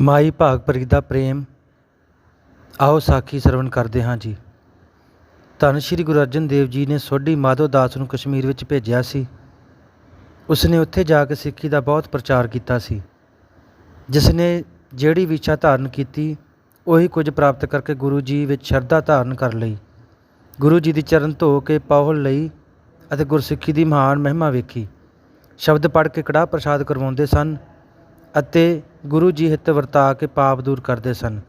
ਮਾਈ ਭਾਗ ਦਾ ਪ੍ਰੇਮ। ਆਓ ਸਾਖੀ ਸਰਵਣ ਕਰਦੇ ਹਾਂ ਜੀ। ਧੰਨ ਸ਼੍ਰੀ ਗੁਰੂ ਅਰਜਨ ਦੇਵ ਜੀ ਨੇ ਸੋਢੀ ਮਾਧੋ ਦਾਸ ਨੂੰ ਕਸ਼ਮੀਰ ਵਿੱਚ ਭੇਜਿਆ ਸੀ। ਉਸ ਨੇ ਉੱਥੇ ਜਾ ਕੇ ਸਿੱਖੀ ਦਾ ਬਹੁਤ ਪ੍ਰਚਾਰ ਕੀਤਾ ਸੀ। ਜਿਸ ਨੇ ਜਿਹੜੀ ਵਿਛਾ ਧਾਰਨ ਕੀਤੀ, ਉਹੀ ਕੁਝ ਪ੍ਰਾਪਤ ਕਰਕੇ ਗੁਰੂ ਜੀ ਵਿੱਚ ਸ਼ਰਧਾ ਧਾਰਨ ਕਰ ਲਈ। ਗੁਰੂ ਜੀ ਦੀ ਚਰਨ ਧੋ ਕੇ ਪਾਹੁਲ ਲਈ ਅਤੇ ਗੁਰਸਿੱਖੀ ਦੀ ਮਹਾਨ ਮਹਿਮਾ ਵੇਖੀ। ਸ਼ਬਦ ਪੜ੍ਹ ਕੇ ਕੜਾਹ ਪ੍ਰਸਾਦ ਕਰਵਾਉਂਦੇ ਸਨ। ਅਤੇ ਗੁਰੂ ਜੀ ਹਿੱਤ ਵਰਤਾ ਕੇ ਪਾਪ ਦੂਰ ਕਰਦੇ ਸਨ।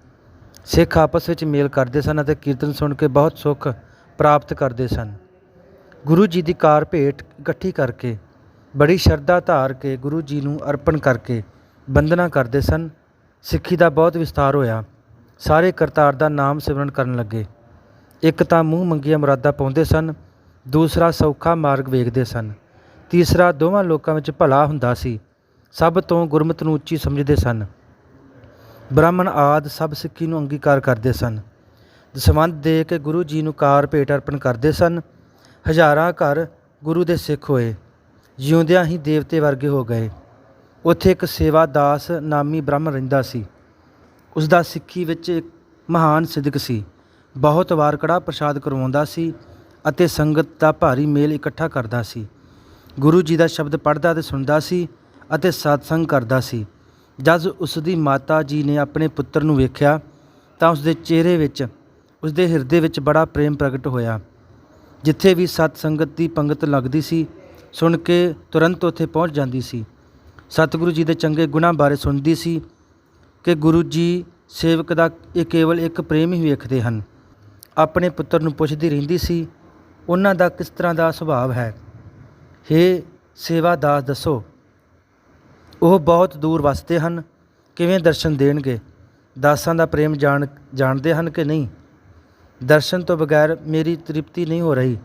ਸਿੱਖ ਆਪਸ ਵਿੱਚ ਮੇਲ ਕਰਦੇ ਸਨ ਅਤੇ ਕੀਰਤਨ ਸੁਣ ਕੇ ਬਹੁਤ ਸੁੱਖ ਪ੍ਰਾਪਤ ਕਰਦੇ ਸਨ। ਗੁਰੂ ਜੀ ਦੀ ਕਾਰ ਭੇਟ ਇਕੱਠੀ ਕਰਕੇ, ਬੜੀ ਸ਼ਰਧਾ ਧਾਰ ਕੇ ਗੁਰੂ ਜੀ ਨੂੰ ਅਰਪਣ ਕਰਕੇ ਬੰਦਨਾ ਕਰਦੇ ਸਨ। ਸਿੱਖੀ ਦਾ ਬਹੁਤ ਵਿਸਥਾਰ ਹੋਇਆ। ਸਾਰੇ ਕਰਤਾਰ ਦਾ ਨਾਮ ਸਿਮਰਨ ਕਰਨ ਲੱਗੇ। ਇੱਕ ਤਾਂ ਮੂੰਹ ਮੰਗੀਆਂ ਮੁਰਾਦਾਂ ਪਾਉਂਦੇ ਸਨ, ਦੂਸਰਾ ਸੌਖਾ ਮਾਰਗ ਵੇਖਦੇ ਸਨ। ਤੀਸਰਾ ਦੋਵਾਂ ਲੋਕਾਂ ਵਿੱਚ ਭਲਾ ਹੁੰਦਾ ਸੀ। ਸਭ ਤੋਂ ਗੁਰਮਤਿ ਨੂੰ ਉੱਚੀ ਸਮਝਦੇ ਸਨ। ਬ੍ਰਾਹਮਣ ਆਦ ਸਭ ਸਿੱਖੀ ਨੂੰ ਅੰਗੀਕਾਰ ਕਰਦੇ ਸਨ। ਦਸਵੰਧ ਦੇ ਕੇ ਗੁਰੂ ਜੀ ਨੂੰ ਕਾਰ ਭੇਟ ਅਰਪਣ ਕਰਦੇ ਸਨ। ਹਜ਼ਾਰਾਂ ਘਰ ਗੁਰੂ ਦੇ ਸਿੱਖ ਹੋਏ। ਜਿਉਂਦਿਆਂ ਹੀ ਦੇਵਤੇ ਵਰਗੇ ਹੋ ਗਏ। ਉੱਥੇ ਇੱਕ ਸੇਵਾ ਦਾਸ ਨਾਮੀ ਬ੍ਰਾਹਮਣ ਰਹਿੰਦਾ ਸੀ। ਉਸ ਦਾ ਸਿੱਖੀ ਵਿੱਚ ਇੱਕ ਮਹਾਨ ਸਿਦਕ ਸੀ। ਬਹੁਤ ਵਾਰ ਕੜਾ ਪ੍ਰਸ਼ਾਦ ਕਰਵਾਉਂਦਾ ਸੀ ਅਤੇ ਸੰਗਤ ਦਾ ਭਾਰੀ ਮੇਲ ਇਕੱਠਾ ਕਰਦਾ ਸੀ। ਗੁਰੂ ਜੀ ਦਾ ਸ਼ਬਦ ਪੜ੍ਹਦਾ ਤੇ ਸੁਣਦਾ ਸੀ। ਅਤੇ ਸਤਸੰਗ ਕਰਦਾ ਸੀ। ਜਦ ਉਸ ਦੀ ਮਾਤਾ ਜੀ ਨੇ ਆਪਣੇ ਪੁੱਤਰ ਨੂੰ ਵੇਖਿਆ, ਤਾਂ ਉਸ ਦੇ ਚਿਹਰੇ ਵਿੱਚ ਉਸ ਦੇ ਹਿਰਦੇ ਵਿੱਚ ਬੜਾ ਪ੍ਰੇਮ ਪ੍ਰਗਟ ਹੋਇਆ। ਜਿੱਥੇ ਵੀ ਸਤ ਸੰਗਤ ਦੀ ਪੰਗਤ ਲੱਗਦੀ ਸੀ, ਸੁਣ ਕੇ ਤੁਰੰਤ ਉੱਥੇ ਪਹੁੰਚ ਜਾਂਦੀ ਸੀ। ਸਤਿਗੁਰੂ ਜੀ ਦੇ ਚੰਗੇ ਗੁਣਾਂ ਬਾਰੇ ਸੁਣਦੀ ਸੀ ਕਿ ਗੁਰੂ ਜੀ ਸੇਵਕ ਦਾ ਇਹ ਕੇਵਲ ਇੱਕ ਪ੍ਰੇਮ ਹੀ ਵੇਖਦੇ ਹਨ। ਆਪਣੇ ਪੁੱਤਰ ਨੂੰ ਪੁੱਛਦੀ ਰਹਿੰਦੀ ਸੀ, ਉਹਨਾਂ ਦਾ ਕਿਸ ਤਰ੍ਹਾਂ ਦਾ ਸੁਭਾਅ ਹੈ? ਹੇ ਸੇਵਾ ਦਾਸ ਦੱਸੋ ਉਹ ਬਹੁਤ ਦੂਰ ਵੱਸਦੇ ਹਨ, ਕਿਵੇਂ ਦਰਸ਼ਨ ਦੇਣਗੇ? ਦਾਸਾਂ ਦਾ ਪ੍ਰੇਮ ਜਾਣ, ਜਾਣਦੇ ਹਨ ਕਿ ਨਹੀਂ? ਦਰਸ਼ਨ ਤੋਂ ਬਗੈਰ ਮੇਰੀ ਤ੍ਰਿਪਤੀ ਨਹੀਂ ਹੋ ਰਹੀ।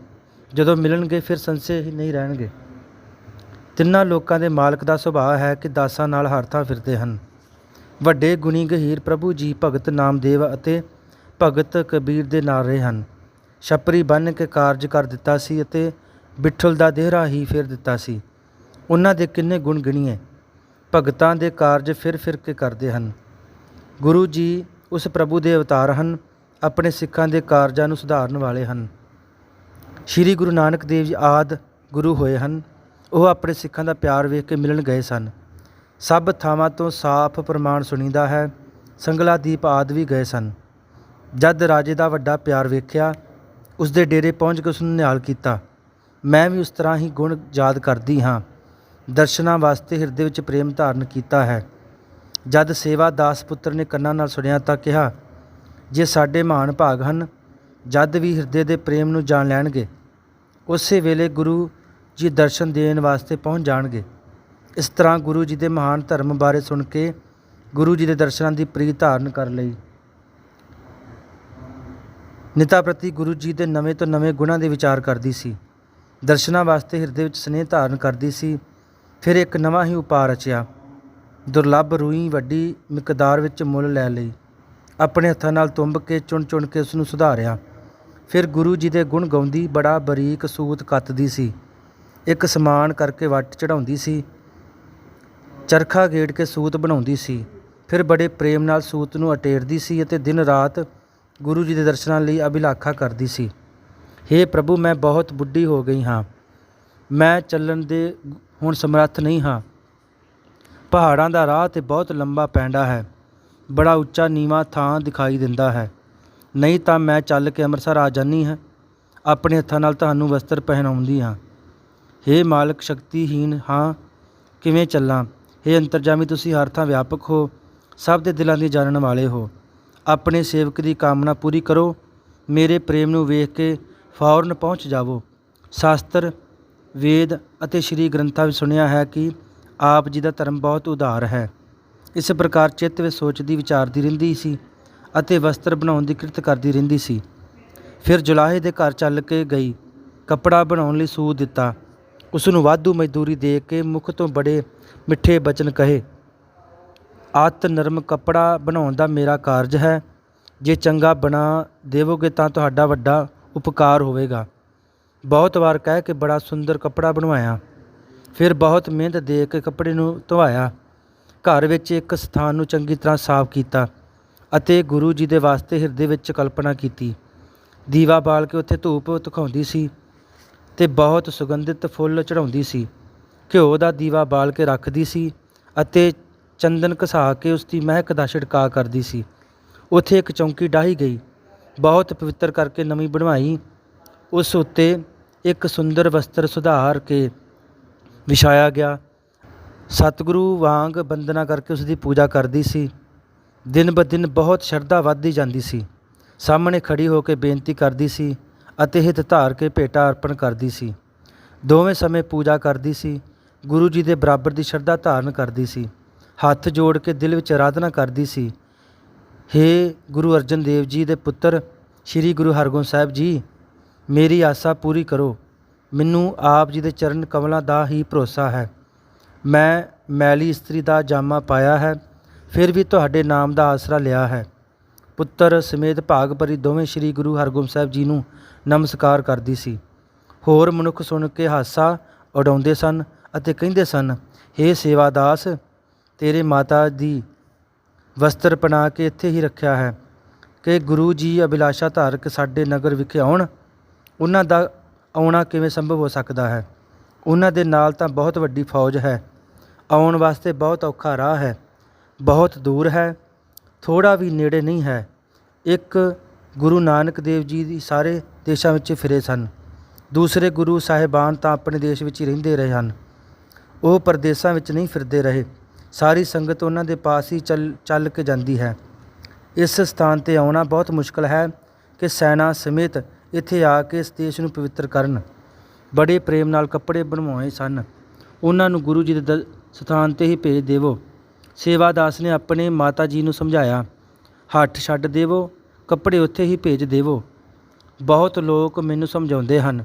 ਜਦੋਂ ਮਿਲਣਗੇ ਫਿਰ ਸੰਸ਼ੇ ਹੀ ਨਹੀਂ ਰਹਿਣਗੇ। ਤਿੰਨਾਂ ਲੋਕਾਂ ਦੇ ਮਾਲਕ ਦਾ ਸੁਭਾਅ ਹੈ ਕਿ ਦਾਸਾਂ ਨਾਲ ਹਰਥਾ ਫਿਰਦੇ ਹਨ। ਵੱਡੇ ਗੁਣੀ ਗਹੀਰ ਪ੍ਰਭੂ ਜੀ ਭਗਤ ਨਾਮਦੇਵ ਅਤੇ ਭਗਤ ਕਬੀਰ ਦੇ ਨਾਲ ਰਹੇ ਹਨ। ਛਪਰੀ ਬੰਨ੍ਹ ਕੇ ਕਾਰਜ ਕਰ ਦਿੱਤਾ ਸੀ ਅਤੇ ਬਿੱਠਲ ਦਾ ਦੇਹਰਾ ਹੀ ਫੇਰ ਦਿੱਤਾ ਸੀ। ਉਹਨਾਂ ਦੇ ਕਿੰਨੇ ਗੁਣ ਗਿਣੀਏ? ਭਗਤਾਂ ਦੇ ਕਾਰਜ ਫਿਰ ਫਿਰ ਕੇ ਕਰਦੇ ਹਨ। ਗੁਰੂ ਜੀ ਉਸ ਪ੍ਰਭੂ ਦੇ ਅਵਤਾਰ ਹਨ, ਆਪਣੇ ਸਿੱਖਾਂ ਦੇ ਕਾਰਜਾਂ ਨੂੰ ਸੁਧਾਰਨ ਵਾਲੇ ਹਨ। ਸ੍ਰੀ ਗੁਰੂ ਨਾਨਕ ਦੇਵ ਜੀ ਆਦ ਗੁਰੂ ਹੋਏ ਹਨ, ਉਹ ਆਪਣੇ ਸਿੱਖਾਂ ਦਾ ਪਿਆਰ ਵੇਖ ਕੇ ਮਿਲਣ ਗਏ ਸਨ। ਸਭ ਥਾਵਾਂ ਤੋਂ ਸਾਫ਼ ਪ੍ਰਮਾਣ ਸੁਣੀਦਾ ਹੈ, ਸੰਗਲਾ ਦੀਪ ਆਦ ਵੀ ਗਏ ਸਨ। ਜਦ ਰਾਜੇ ਦਾ ਵੱਡਾ ਪਿਆਰ ਵੇਖਿਆ ਉਸ ਦੇ ਡੇਰੇ ਪਹੁੰਚ ਕੇ ਉਸ ਨੂੰ ਨਿਹਾਲ ਕੀਤਾ। ਮੈਂ ਵੀ ਉਸ ਤਰ੍ਹਾਂ ਹੀ ਗੁਣ ਯਾਦ ਕਰਦੀ ਹਾਂ। ਦਰਸ਼ਨਾਂ ਵਾਸਤੇ ਹਿਰਦੇ ਵਿੱਚ ਪ੍ਰੇਮ ਧਾਰਨ ਕੀਤਾ ਹੈ। ਜਦ ਸੇਵਾ ਦਾਸ ਪੁੱਤਰ ਨੇ ਕੰਨਾਂ ਨਾਲ ਸੁਣਿਆ ਤਾਂ ਕਿਹਾ, ਜੇ ਸਾਡੇ ਮਹਾਨ ਭਾਗ ਹਨ, ਜਦ ਵੀ ਹਿਰਦੇ ਦੇ ਪ੍ਰੇਮ ਨੂੰ ਜਾਣ ਲੈਣਗੇ, ਉਸੇ ਵੇਲੇ ਗੁਰੂ ਜੀ ਦਰਸ਼ਨ ਦੇਣ ਵਾਸਤੇ ਪਹੁੰਚ ਜਾਣਗੇ। ਇਸ ਤਰ੍ਹਾਂ ਗੁਰੂ ਜੀ ਦੇ ਮਹਾਨ ਧਰਮ ਬਾਰੇ ਸੁਣ ਕੇ ਗੁਰੂ ਜੀ ਦੇ ਦਰਸ਼ਨਾਂ ਦੀ ਪ੍ਰੀਤ ਧਾਰਨ ਕਰ ਲਈ। ਨਿਤਾ ਪ੍ਰਤੀ ਗੁਰੂ ਜੀ ਦੇ ਨਵੇਂ ਤੋਂ ਨਵੇਂ ਗੁਣਾਂ ਦੇ ਵਿਚਾਰ ਕਰਦੀ ਸੀ। ਦਰਸ਼ਨਾਂ ਵਾਸਤੇ ਹਿਰਦੇ ਵਿੱਚ ਸਨੇਹ ਧਾਰਨ ਕਰਦੀ ਸੀ। ਫਿਰ ਇੱਕ ਨਵਾਂ ਹੀ ਉਪਾਅ ਰਚਿਆ। ਦੁਰਲੱਭ ਰੂਈ ਵੱਡੀ ਮਿਕਦਾਰ ਵਿੱਚ ਮੁੱਲ ਲੈ ਲਈ। ਆਪਣੇ ਹੱਥਾਂ ਨਾਲ ਤੁੰਬ ਕੇ, ਚੁਣ ਚੁਣ ਕੇ ਉਸ ਨੂੰ ਸੁਧਾਰਿਆ। ਫਿਰ ਗੁਰੂ ਜੀ ਦੇ ਗੁਣ ਗਾਉਂਦੀ ਬੜਾ ਬਰੀਕ ਸੂਤ ਕੱਤਦੀ ਸੀ। ਇੱਕ ਸਮਾਨ ਕਰਕੇ ਵੱਟ ਚੜਾਉਂਦੀ ਸੀ। ਚਰਖਾ ਗੇੜ ਕੇ ਸੂਤ ਬਣਾਉਂਦੀ ਸੀ। ਫਿਰ ਬੜੇ ਪ੍ਰੇਮ ਨਾਲ ਸੂਤ ਨੂੰ ਅਟੇਰਦੀ ਸੀ ਅਤੇ ਦਿਨ ਰਾਤ ਗੁਰੂ ਜੀ ਦੇ ਦਰਸ਼ਨਾਂ ਲਈ ਅਭਿਲਾਖਾ ਕਰਦੀ ਸੀ। हे ਪ੍ਰਭੂ, ਮੈਂ ਬਹੁਤ ਬੁੱਢੀ ਹੋ ਗਈ ਹਾਂ। ਮੈਂ ਚੱਲਣ ਦੇ ਹੁਣ ਸਮਰੱਥ ਨਹੀਂ ਹਾਂ। ਪਹਾੜਾਂ ਦਾ ਰਾਹ ਤੇ ਬਹੁਤ ਲੰਬਾ ਪੈਂਡਾ ਹੈ। ਬੜਾ ਉੱਚਾ ਨੀਵਾਂ ਥਾਂ ਦਿਖਾਈ ਦਿੰਦਾ ਹੈ। ਨਹੀਂ ਤਾਂ ਮੈਂ ਚੱਲ ਕੇ ਅੰਮ੍ਰਿਤਸਰ ਆ ਜਾਨੀ ਹਾਂ। ਆਪਣੇ ਹੱਥਾਂ ਨਾਲ ਤੁਹਾਨੂੰ ਵਸਤਰ ਪਹਿਨਾਉਂਦੀ ਹਾਂ। ਹੇ ਮਾਲਕ ਸ਼ਕਤੀਹੀਨ ਹਾਂ, ਕਿਵੇਂ ਚੱਲਾਂ? हे ਅੰਤਰਜਾਮੀ, ਤੁਸੀਂ ਹਰ ਥਾਂ ਵਿਆਪਕ ਹੋ। ਸਭ ਦੇ ਦਿਲਾਂ ਦੀ ਜਾਣਨ ਵਾਲੇ ਹੋ। ਆਪਣੇ ਸੇਵਕ ਦੀ ਕਾਮਨਾ ਪੂਰੀ ਕਰੋ। ਮੇਰੇ ਪ੍ਰੇਮ ਨੂੰ ਵੇਖ ਕੇ ਫੌਰਨ ਪਹੁੰਚ ਜਾਵੋ। ਸ਼ਾਸਤਰ ਵੇਦ ਅਤੇ ਸ੍ਰੀ ਗ੍ਰੰਥਾਂ ਵਿੱਚ ਸੁਣਿਆ ਹੈ ਕਿ ਆਪ ਜੀ ਦਾ ਧਰਮ ਬਹੁਤ ਉਦਾਰ ਹੈ। ਇਸ ਪ੍ਰਕਾਰ ਚਿੱਤ ਵਿੱਚ ਸੋਚਦੀ ਵਿਚਾਰਦੀ ਰਹਿੰਦੀ ਸੀ ਅਤੇ ਵਸਤਰ ਬਣਾਉਣ ਦੀ ਕਿਰਤ ਕਰਦੀ ਰਹਿੰਦੀ ਸੀ। ਫਿਰ ਜੁਲਾਹੇ ਦੇ ਘਰ ਚੱਲ ਕੇ ਗਈ, ਕੱਪੜਾ ਬਣਾਉਣ ਲਈ ਸੂ ਦਿੱਤਾ। ਉਸ ਨੂੰ ਵਾਧੂ ਮਜ਼ਦੂਰੀ ਦੇ ਕੇ ਮੁਖ ਤੋਂ ਬੜੇ ਮਿੱਠੇ ਬਚਨ ਕਹੇ ਆਤ ਨਰਮ ਕੱਪੜਾ ਬਣਾਉਣ ਦਾ ਮੇਰਾ ਕਾਰਜ ਹੈ। ਜੇ ਚੰਗਾ ਬਣਾ ਦੇਵੋਗੇ ਤਾਂ ਤੁਹਾਡਾ ਵੱਡਾ ਉਪਕਾਰ ਹੋਵੇਗਾ। ਬਹੁਤ ਵਾਰ ਕਹਿ ਕੇ ਬੜਾ ਸੁੰਦਰ ਕੱਪੜਾ ਬਣਵਾਇਆ। ਫਿਰ ਬਹੁਤ ਮਿਹਨਤ ਦੇ ਕੇ ਕੱਪੜੇ ਨੂੰ ਧਵਾਇਆ। ਘਰ ਵਿੱਚ ਇੱਕ ਸਥਾਨ ਨੂੰ ਚੰਗੀ ਤਰ੍ਹਾਂ ਸਾਫ਼ ਕੀਤਾ ਅਤੇ ਗੁਰੂ ਜੀ ਦੇ ਵਾਸਤੇ ਹਿਰਦੇ ਵਿੱਚ ਕਲਪਨਾ ਕੀਤੀ। ਦੀਵਾ ਬਾਲ ਕੇ ਉੱਥੇ ਧੂਪ ਦਿਖਾਉਂਦੀ ਸੀ ਤੇ ਬਹੁਤ ਸੁਗੰਧਿਤ ਫੁੱਲ ਚੜਾਉਂਦੀ ਸੀ। ਘਿਓ ਦਾ ਦੀਵਾ ਬਾਲ ਕੇ ਰੱਖਦੀ ਸੀ ਅਤੇ ਚੰਦਨ ਘਸਾ ਕੇ ਉਸ ਦੀ ਮਹਿਕ ਦਾ ਛਿੜਕਾਅ ਕਰਦੀ ਸੀ। ਉੱਥੇ ਇੱਕ ਚੌਂਕੀ ਡਾਹੀ ਗਈ। ਬਹੁਤ ਪਵਿੱਤਰ ਕਰਕੇ ਨਵੀਂ ਬਣਵਾਈ। ਉਸ ਉੱਤੇ ਇੱਕ ਸੁੰਦਰ ਵਸਤਰ ਸੁਧਾਰ ਕੇ ਵਿਛਾਇਆ ਗਿਆ। ਸਤਿਗੁਰੂ ਵਾਂਗ ਬੰਦਨਾ ਕਰਕੇ ਉਸ ਦੀ ਪੂਜਾ ਕਰਦੀ ਸੀ। ਦਿਨ ਬ ਦਿਨ ਬਹੁਤ ਸ਼ਰਧਾ ਵੱਧਦੀ ਜਾਂਦੀ ਸੀ। ਸਾਹਮਣੇ ਖੜੀ ਹੋ ਕੇ ਬੇਨਤੀ ਕਰਦੀ ਸੀ ਅਤੇ ਹਿੱਤ ਧਾਰ ਕੇ ਭੇਟਾ ਅਰਪਣ ਕਰਦੀ ਸੀ। ਦੋਵੇਂ ਸਮੇਂ ਪੂਜਾ ਕਰਦੀ ਸੀ। ਗੁਰੂ ਜੀ ਦੇ ਬਰਾਬਰ ਦੀ ਸ਼ਰਧਾ ਧਾਰਨ ਕਰਦੀ ਸੀ। ਹੱਥ ਜੋੜ ਕੇ ਦਿਲ ਵਿੱਚ ਆਰਾਧਨਾ ਕਰਦੀ ਸੀ। ਹੇ ਗੁਰੂ ਅਰਜਨ ਦੇਵ ਜੀ ਦੇ ਪੁੱਤਰ, ਸ੍ਰੀ ਗੁਰੂ ਹਰਗੋਬਿੰਦ ਸਾਹਿਬ ਜੀ ਮੇਰੀ ਆਸਾ ਪੂਰੀ ਕਰੋ। ਮੈਨੂੰ ਆਪ ਜੀ ਦੇ ਚਰਨ ਕਮਲਾਂ ਦਾ ਹੀ ਭਰੋਸਾ ਹੈ। ਮੈਂ ਮੈਲੀ ਇਸਤਰੀ ਦਾ ਜਾਮਾ ਪਾਇਆ ਹੈ, ਫਿਰ ਵੀ ਤੁਹਾਡੇ ਨਾਮ ਦਾ ਆਸਰਾ ਲਿਆ ਹੈ। ਪੁੱਤਰ ਸਮੇਤ ਭਾਗ ਭਰੀ ਦੋਵੇਂ ਸ੍ਰੀ ਗੁਰੂ ਹਰਗੋਬਿੰਦ ਸਾਹਿਬ ਜੀ ਨੂੰ ਨਮਸਕਾਰ ਕਰਦੀ ਸੀ। ਹੋਰ ਮਨੁੱਖ ਸੁਣ ਕੇ ਹਾਸਾ ਉਡਾਉਂਦੇ ਸਨ ਅਤੇ ਕਹਿੰਦੇ ਸਨ, ਹੇ ਸੇਵਾਦਾਸ, ਤੇਰੇ ਮਾਤਾ ਦੀ ਵਸਤਰ ਬਣਾ ਕੇ ਇੱਥੇ ਹੀ ਰੱਖਿਆ ਹੈ। ਕਿ ਗੁਰੂ ਜੀ ਅਭਿਲਾਸ਼ਾ ਧਾਰਕ ਸਾਡੇ ਨਗਰ ਵਿਖੇ ਆਉਣ ਉਹਨਾਂ ਦਾ ਆਉਣਾ ਕਿਵੇਂ ਸੰਭਵ ਹੋ ਸਕਦਾ ਹੈ? ਉਹਨਾਂ ਦੇ ਨਾਲ ਤਾਂ ਬਹੁਤ ਵੱਡੀ ਫੌਜ ਹੈ। ਆਉਣ ਵਾਸਤੇ ਬਹੁਤ ਔਖਾ ਰਾਹ ਹੈ। ਬਹੁਤ ਦੂਰ ਹੈ। ਥੋੜਾ ਵੀ ਨੇੜੇ ਨਹੀਂ ਹੈ। ਇੱਕ ਗੁਰੂ ਨਾਨਕ ਦੇਵ ਜੀ ਦੀ ਸਾਰੇ ਦੇਸ਼ਾਂ ਵਿੱਚ ਫਿਰੇ ਸਨ। ਦੂਸਰੇ ਗੁਰੂ ਸਾਹਿਬਾਨ ਤਾਂ ਆਪਣੇ ਦੇਸ਼ ਵਿੱਚ ਹੀ ਰਹਿੰਦੇ ਰਹੇ ਹਨ। ਉਹ ਪਰਦੇਸਾਂ ਵਿੱਚ ਨਹੀਂ ਫਿਰਦੇ ਰਹੇ। ਸਾਰੀ ਸੰਗਤ ਉਹਨਾਂ ਦੇ ਪਾਸ ਹੀ ਚੱਲ ਚੱਲ ਕੇ ਜਾਂਦੀ ਹੈ। ਇਸ ਸਥਾਨ ਤੇ ਆਉਣਾ ਬਹੁਤ ਮੁਸ਼ਕਲ ਹੈ ਕਿ ਸੈਨਾ ਸਮੇਤ ਇੱਥੇ ਆ ਕੇ ਇਸ ਦੇਸ਼ ਨੂੰ ਪਵਿੱਤਰ ਕਰਨ। ਬੜੇ ਪ੍ਰੇਮ ਨਾਲ ਕੱਪੜੇ ਬਣਵਾਏ ਸਨ। ਉਹਨਾਂ ਨੂੰ ਗੁਰੂ ਜੀ ਦੇ ਦ- ਸਥਾਨ ਤੇ ਹੀ ਭੇਜ ਦੇਵੋ। ਸੇਵਾਦਾਸ ਨੇ ਆਪਣੇ ਮਾਤਾ ਜੀ ਨੂੰ ਸਮਝਾਇਆ, ਹੱਠ ਛੱਡ ਦੇਵੋ, ਕੱਪੜੇ ਉੱਥੇ ਹੀ ਭੇਜ ਦੇਵੋ। ਬਹੁਤ ਲੋਕ ਮੈਨੂੰ ਸਮਝਾਉਂਦੇ ਹਨ।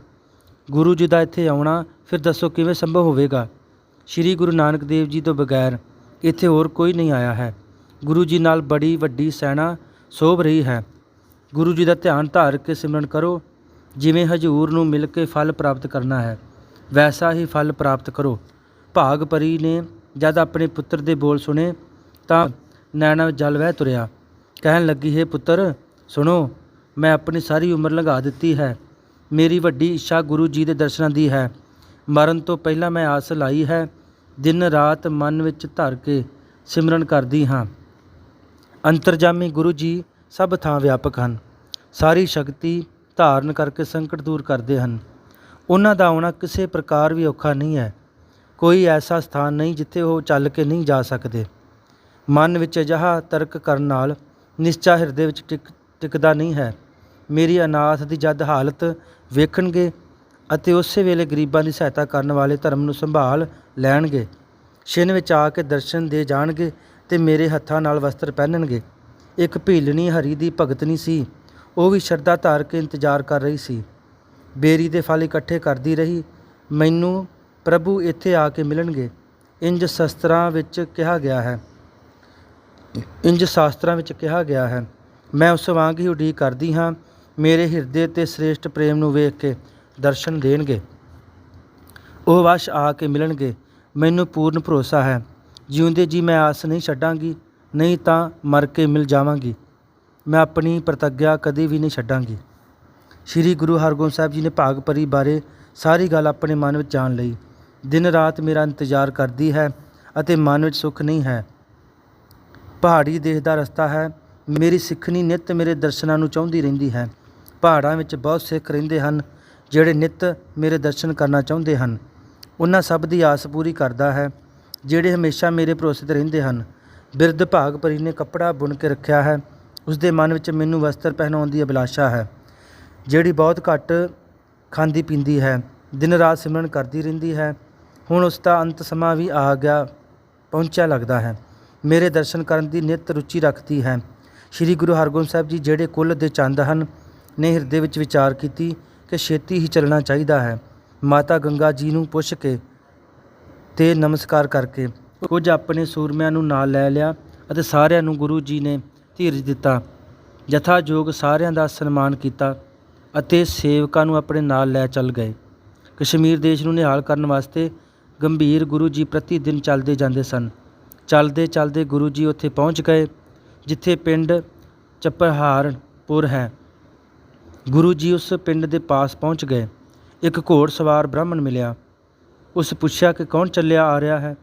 ਗੁਰੂ ਜੀ ਦਾ ਇੱਥੇ ਆਉਣਾ ਫਿਰ ਦੱਸੋ ਕਿਵੇਂ ਸੰਭਵ ਹੋਵੇਗਾ? ਸ੍ਰੀ ਗੁਰੂ ਨਾਨਕ ਦੇਵ ਜੀ ਤੋਂ ਬਗੈਰ ਇੱਥੇ ਹੋਰ ਕੋਈ ਨਹੀਂ ਆਇਆ ਹੈ। ਗੁਰੂ ਜੀ ਨਾਲ ਬੜੀ ਵੱਡੀ ਸੈਨਾ ਸੋਭ ਰਹੀ ਹੈ। ਗੁਰੂ ਜੀ ਦਾ ਧਿਆਨ ਧਾਰ ਕੇ ਸਿਮਰਨ ਕਰੋ, ਜਿਵੇਂ ਹਜੂਰ ਨੂੰ ਮਿਲ ਕੇ ਫਲ ਪ੍ਰਾਪਤ ਕਰਨਾ ਹੈ, ਵੈਸਾ ਹੀ ਫਲ ਪ੍ਰਾਪਤ ਕਰੋ। ਭਾਗ ਪਰੀ ਨੇ ਜਦ ਆਪਣੇ ਪੁੱਤਰ ਦੇ ਬੋਲ ਸੁਣੇ, ਤਾਂ ਨੈਣਾ ਵਿੱਚ ਜਲ ਵਹਿ ਤੁਰਿਆ। ਕਹਿਣ ਲੱਗੀ, ਹੈ ਪੁੱਤਰ, ਸੁਣੋ, ਮੈਂ ਆਪਣੀ ਸਾਰੀ ਉਮਰ ਲੰਘਾ ਦਿੱਤੀ ਹੈ। ਮੇਰੀ ਵੱਡੀ ਇੱਛਾ ਗੁਰੂ ਜੀ ਦੇ ਦਰਸ਼ਨਾਂ ਦੀ ਹੈ। ਮਰਨ ਤੋਂ ਪਹਿਲਾਂ ਮੈਂ ਆਸ ਲਾਈ ਹੈ, ਦਿਨ ਰਾਤ ਮਨ ਵਿੱਚ ਧਰ ਕੇ ਸਿਮਰਨ ਕਰਦੀ ਹਾਂ। ਅੰਤਰਜਾਮੀ ਗੁਰੂ ਜੀ ਸਭ ਥਾਂ ਵਿਆਪਕ ਹਨ। ਸਾਰੀ ਸ਼ਕਤੀ ਧਾਰਨ ਕਰਕੇ ਸੰਕਟ ਦੂਰ ਕਰਦੇ ਹਨ। ਉਹਨਾਂ ਦਾ ਆਉਣਾ ਕਿਸੇ ਪ੍ਰਕਾਰ ਵੀ ਔਖਾ ਨਹੀਂ ਹੈ। ਕੋਈ ਐਸਾ ਸਥਾਨ ਨਹੀਂ ਜਿੱਥੇ ਉਹ ਚੱਲ ਕੇ ਨਹੀਂ ਜਾ ਸਕਦੇ। ਮਨ ਵਿੱਚ ਅਜਿਹਾ ਤਰਕ ਕਰਨ ਨਾਲ ਨਿਸ਼ਚਾ ਹਿਰਦੇ ਵਿੱਚ ਟਿਕ, ਟਿਕਦਾ ਨਹੀਂ ਹੈ। ਮੇਰੀ ਅਨਾਥ ਦੀ ਜਦ ਹਾਲਤ ਵੇਖਣਗੇ ਅਤੇ ਉਸੇ ਵੇਲੇ ਗਰੀਬਾਂ ਦੀ ਸਹਾਇਤਾ ਕਰਨ ਵਾਲੇ ਧਰਮ ਨੂੰ ਸੰਭਾਲ ਲੈਣਗੇ। ਛਿਨ ਵਿੱਚ ਆ ਕੇ ਦਰਸ਼ਨ ਦੇ ਜਾਣਗੇ ਤੇ ਮੇਰੇ ਹੱਥਾਂ ਨਾਲ ਵਸਤਰ ਪਹਿਨਣਗੇ। ਇੱਕ ਭੀਲਣੀ ਹਰੀ ਦੀ ਭਗਤਨੀ ਸੀ। ਉਹ ਵੀ ਸ਼ਰਧਾ ਧਾਰ ਕੇ ਇੰਤਜ਼ਾਰ ਕਰ ਰਹੀ ਸੀ। ਬੇਰੀ ਦੇ ਫਲ ਇਕੱਠੇ ਕਰਦੀ ਰਹੀ। ਮੈਨੂੰ ਪ੍ਰਭੂ ਇੱਥੇ ਆ ਕੇ ਮਿਲਣਗੇ। ਇੰਜ ਸ਼ਸਤਰਾਂ ਵਿੱਚ ਕਿਹਾ ਗਿਆ ਹੈ। ਇੰਜ ਸ਼ਾਸਤਰਾਂ ਵਿੱਚ ਕਿਹਾ ਗਿਆ ਹੈ। ਮੈਂ ਉਸ ਵਾਂਗ ਹੀ ਉਡੀਕ ਕਰਦੀ ਹਾਂ। ਮੇਰੇ ਹਿਰਦੇ ਤੇ ਸ੍ਰੇਸ਼ਟ ਪ੍ਰੇਮ ਨੂੰ ਵੇਖ ਕੇ ਦਰਸ਼ਨ ਦੇਣਗੇ। ਉਹ ਵਸ਼ ਆ ਕੇ ਮਿਲਣਗੇ। ਮੈਨੂੰ ਪੂਰਨ ਭਰੋਸਾ ਹੈ। ਜਿਉਂਦੇ ਜੀ ਮੈਂ ਆਸ ਨਹੀਂ ਛੱਡਾਂਗੀ। ਨਹੀਂ ਤਾਂ ਮਰ ਕੇ ਮਿਲ ਜਾਵਾਂਗੀ। ਮੈਂ ਆਪਣੀ ਪ੍ਰਤੱਗਿਆ ਕਦੇ ਵੀ ਨਹੀਂ ਛੱਡਾਂਗੀ। ਸ੍ਰੀ ਗੁਰੂ ਹਰਗੋਬਿੰਦ ਸਾਹਿਬ ਜੀ ਨੇ ਭਾਗ ਪਰੀ ਬਾਰੇ ਸਾਰੀ ਗੱਲ ਆਪਣੇ ਮਨ ਵਿੱਚ ਜਾਣ ਲਈ। ਦਿਨ ਰਾਤ ਮੇਰਾ ਇੰਤਜ਼ਾਰ ਕਰਦੀ ਹੈ ਅਤੇ ਮਨ ਵਿੱਚ ਸੁੱਖ ਨਹੀਂ ਹੈ। ਪਹਾੜੀ ਦੇਸ਼ ਦਾ ਰਸਤਾ ਹੈ। ਮੇਰੀ ਸਿੱਖਣੀ ਨਿਤ ਮੇਰੇ ਦਰਸ਼ਨਾਂ ਨੂੰ ਚਾਹੁੰਦੀ ਰਹਿੰਦੀ ਹੈ। ਪਹਾੜਾਂ ਵਿੱਚ ਬਹੁਤ ਸਿੱਖ ਰਹਿੰਦੇ ਹਨ, ਜਿਹੜੇ ਨਿਤ ਮੇਰੇ ਦਰਸ਼ਨ ਕਰਨਾ ਚਾਹੁੰਦੇ ਹਨ। ਉਹਨਾਂ ਸਭ ਦੀ ਆਸ ਪੂਰੀ ਕਰਦਾ ਹੈ, ਜਿਹੜੇ ਹਮੇਸ਼ਾ ਮੇਰੇ ਭਰੋਸੇ ਤੇ ਰਹਿੰਦੇ ਹਨ। ਬਿਰਧ ਭਾਗ ਪਰੀ ਨੇ ਕੱਪੜਾ ਬੁਣ ਕੇ ਰੱਖਿਆ ਹੈ। ਉਸ ਦੇ ਮਨ ਵਿੱਚ ਮੈਨੂੰ ਵਸਤਰ ਪਹਿਨਾਉਣ ਦੀ ਅਭਿਲਾਸ਼ਾ ਹੈ, ਜਿਹੜੀ ਬਹੁਤ ਘੱਟ ਖਾਂਦੀ ਪੀਂਦੀ ਹੈ, ਦਿਨ ਰਾਤ ਸਿਮਰਨ ਕਰਦੀ ਰਹਿੰਦੀ ਹੈ। ਹੁਣ ਉਸ ਦਾ ਅੰਤ ਸਮਾਂ ਵੀ ਆ ਗਿਆ, ਪਹੁੰਚਿਆ ਲੱਗਦਾ ਹੈ। ਮੇਰੇ ਦਰਸ਼ਨ ਕਰਨ ਦੀ ਨਿਤ ਰੁਚੀ ਰੱਖਦੀ ਹੈ। ਸ੍ਰੀ ਗੁਰੂ ਹਰਗੋਬਿੰਦ ਸਾਹਿਬ ਜੀ ਜਿਹੜੇ ਕੁੱਲ ਦੇ ਚੰਦ ਹਨ, ਨੇ ਹਿਰਦੇ ਵਿੱਚ ਵਿਚਾਰ ਕੀਤੀ ਕਿ ਛੇਤੀ ਹੀ ਚੱਲਣਾ ਚਾਹੀਦਾ ਹੈ। ਮਾਤਾ ਗੰਗਾ ਜੀ ਨੂੰ ਪੁੱਛ ਕੇ ਤੇ ਨਮਸਕਾਰ ਕਰਕੇ ਕੁਝ ਆਪਣੇ ਸੂਰਮਿਆਂ ਨੂੰ ਨਾਲ ਲੈ ਲਿਆ ਅਤੇ ਸਾਰਿਆਂ ਨੂੰ ਗੁਰੂ ਜੀ ਨੇ ਧੀਰਜ ਦਿੱਤਾ। ਜਥਾ ਜੋਗ ਸਾਰਿਆਂ ਦਾ ਸਨਮਾਨ ਕੀਤਾ ਅਤੇ ਸੇਵਕਾਂ ਨੂੰ ਆਪਣੇ ਨਾਲ ਲੈ ਚੱਲ ਗਏ। ਕਸ਼ਮੀਰ ਦੇਸ਼ ਨੂੰ ਨਿਹਾਲ ਕਰਨ ਵਾਸਤੇ ਗੰਭੀਰ ਗੁਰੂ ਜੀ ਪ੍ਰਤੀ ਦਿਨ ਚੱਲਦੇ ਜਾਂਦੇ ਸਨ। ਚੱਲਦੇ ਚੱਲਦੇ ਗੁਰੂ ਜੀ ਉੱਥੇ ਪਹੁੰਚ ਗਏ, ਜਿੱਥੇ ਪਿੰਡ ਚਪਹਾਰਪੁਰ ਹੈ। ਗੁਰੂ ਜੀ ਉਸ ਪਿੰਡ ਦੇ ਪਾਸ ਪਹੁੰਚ ਗਏ। ਇੱਕ ਘੋੜ ਸਵਾਰ ਬ੍ਰਾਹਮਣ ਮਿਲਿਆ। ਉਸ ਪੁੱਛਿਆ ਕਿ ਕੌਣ ਚੱਲਿਆ ਆ ਰਿਹਾ ਹੈ?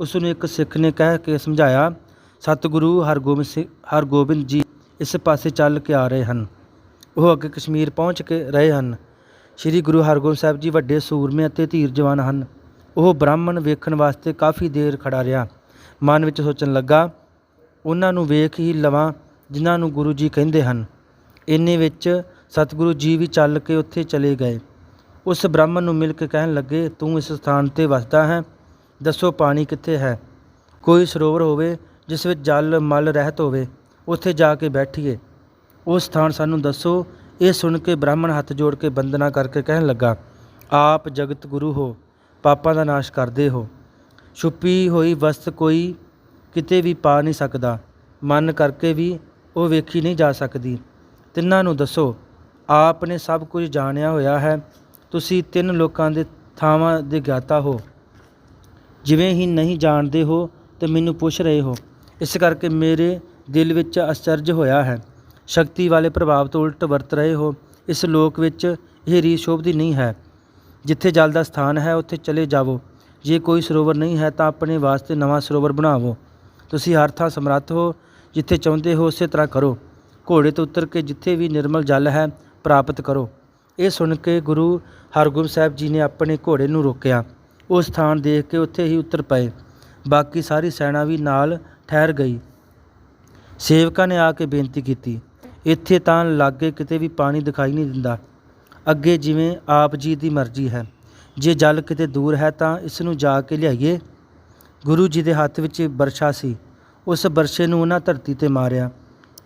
ਉਸ ਨੂੰ ਇੱਕ ਸਿੱਖ ਨੇ ਕਹਿ ਕੇ ਸਮਝਾਇਆ, ਸਤਿਗੁਰੂ ਹਰਗੋਬਿੰਦ ਸਿੰਘ ਹਰਗੋਬਿੰਦ ਜੀ ਇਸ ਪਾਸੇ ਚੱਲ ਕੇ ਆ ਰਹੇ ਹਨ। ਉਹ ਅੱਗੇ ਕਸ਼ਮੀਰ ਪਹੁੰਚ ਕੇ ਰਹੇ ਹਨ। ਸ੍ਰੀ ਗੁਰੂ ਹਰਗੋਬਿੰਦ ਸਾਹਿਬ ਜੀ ਵੱਡੇ ਸੂਰਮੇ ਅਤੇ ਧੀਰ ਜਵਾਨ ਹਨ। ਉਹ ਬ੍ਰਾਹਮਣ ਵੇਖਣ ਵਾਸਤੇ ਕਾਫੀ ਦੇਰ ਖੜਾ ਰਿਹਾ। ਮਨ ਵਿੱਚ ਸੋਚਣ ਲੱਗਾ, ਉਹਨਾਂ ਨੂੰ ਵੇਖ ਹੀ ਲਵਾਂ ਜਿਨ੍ਹਾਂ ਨੂੰ ਗੁਰੂ ਜੀ ਕਹਿੰਦੇ ਹਨ। ਇੰਨੇ ਵਿੱਚ ਸਤਿਗੁਰੂ ਜੀ ਵੀ ਚੱਲ ਕੇ ਉੱਥੇ ਚਲੇ ਗਏ। ਉਸ ਬ੍ਰਾਹਮਣ ਨੂੰ ਮਿਲ ਕੇ ਕਹਿਣ ਲੱਗੇ, ਤੂੰ ਇਸ ਸਥਾਨ ਤੇ ਵਸਦਾ ਹੈ। ਦੱਸੋ ਪਾਣੀ ਕਿੱਥੇ ਹੈ? ਕੋਈ ਸਰੋਵਰ ਹੋਵੇ, ਜਿਸ ਵਿੱਚ ਜਲ, ਮਲ ਰਹਿਤ ਹੋਵੇ, ਉੱਥੇ ਜਾ ਕੇ ਬੈਠੀਏ। ਉਹ ਸਥਾਨ ਸਾਨੂੰ ਦੱਸੋ। ਇਹ ਸੁਣ ਕੇ ਬ੍ਰਾਹਮਣ ਹੱਥ ਜੋੜ ਕੇ ਬੰਦਨਾ ਕਰਕੇ ਕਹਿਣ ਲੱਗਾ, ਆਪ ਜਗਤ ਗੁਰੂ ਹੋ, ਪਾਪਾਂ ਦਾ ਨਾਸ਼ ਕਰਦੇ ਹੋ। ਛੁਪੀ ਹੋਈ ਵਸਤ ਕੋਈ ਕਿਤੇ ਵੀ ਪਾ ਨਹੀਂ ਸਕਦਾ। ਮਨ ਕਰਕੇ ਵੀ ਉਹ ਵੇਖੀ ਨਹੀਂ ਜਾ ਸਕਦੀ। ਤਿੰਨਾਂ ਨੂੰ ਦੱਸੋ, ਆਪ ਨੇ ਸਭ ਕੁਝ ਜਾਣਿਆ ਹੋਇਆ ਹੈ। ਤੁਸੀਂ ਤਿੰਨ ਲੋਕਾਂ ਦੇ ਥਾਵਾਂ ਦੇ ਗਿਆਤਾ ਹੋ। ਜਿਵੇਂ ਹੀ ਨਹੀਂ ਜਾਣਦੇ ਹੋ ਤੇ ਮੈਨੂੰ ਪੁੱਛ ਰਹੇ ਹੋ। ਇਸ ਕਰਕੇ ਮੇਰੇ ਦਿਲ ਵਿੱਚ ਅਚਰਜ ਹੋਇਆ ਹੈ। ਸ਼ਕਤੀ ਵਾਲੇ ਪ੍ਰਭਾਵ ਤੋਂ ਉਲਟ ਵਰਤ ਰਹੇ ਹੋ। ਇਸ ਲੋਕ ਵਿੱਚ ਇਹ ਰੀਤ ਸ਼ੋਭਦੀ ਨਹੀਂ ਹੈ। ਜਿੱਥੇ ਜਲ ਦਾ ਸਥਾਨ ਹੈ, ਉੱਥੇ ਚਲੇ ਜਾਵੋ। ਜੇ ਕੋਈ ਸਰੋਵਰ ਨਹੀਂ ਹੈ ਤਾਂ ਆਪਣੇ ਵਾਸਤੇ ਨਵਾਂ ਸਰੋਵਰ ਬਣਾਵੋ। ਤੁਸੀਂ ਹਰ ਥਾਂ ਸਮਰੱਥ ਹੋ, ਜਿੱਥੇ ਚਾਹੁੰਦੇ ਹੋ ਉਸੇ ਤਰ੍ਹਾਂ ਕਰੋ। ਘੋੜੇ ਤੋਂ ਉਤਰ ਕੇ ਜਿੱਥੇ ਵੀ ਨਿਰਮਲ ਜਲ ਹੈ, ਪ੍ਰਾਪਤ ਕਰੋ। ਇਹ ਸੁਣ ਕੇ ਗੁਰੂ ਹਰਗੋਬਿੰਦ ਸਾਹਿਬ ਜੀ ਨੇ ਆਪਣੇ ਘੋੜੇ ਨੂੰ ਰੋਕਿਆ। ਉਹ ਸਥਾਨ ਦੇਖ ਕੇ ਉੱਥੇ ਹੀ ਉਤਰ ਪਏ। ਬਾਕੀ ਸਾਰੀ ਸੈਨਾ ਵੀ ਨਾਲ ਠਹਿਰ ਗਈ। ਸੇਵਕਾਂ ਨੇ ਆ ਕੇ ਬੇਨਤੀ ਕੀਤੀ। ਇੱਥੇ ਤਾਂ ਲਾਗੇ ਕਿਤੇ ਵੀ ਪਾਣੀ ਦਿਖਾਈ ਨਹੀਂ ਦਿੰਦਾ। ਅੱਗੇ ਜਿਵੇਂ ਆਪ ਜੀ ਦੀ ਮਰਜ਼ੀ ਹੈ। ਜੇ ਜਲ ਕਿਤੇ ਦੂਰ ਹੈ ਤਾਂ ਇਸ ਨੂੰ ਜਾ ਕੇ ਲਿਆਈਏ। ਗੁਰੂ ਜੀ ਦੇ ਹੱਥ ਵਿੱਚ ਬਰਸ਼ਾ ਸੀ। ਉਸ ਬਰਸ਼ੇ ਨੂੰ ਉਹਨਾਂ ਧਰਤੀ ਤੇ ਮਾਰਿਆ।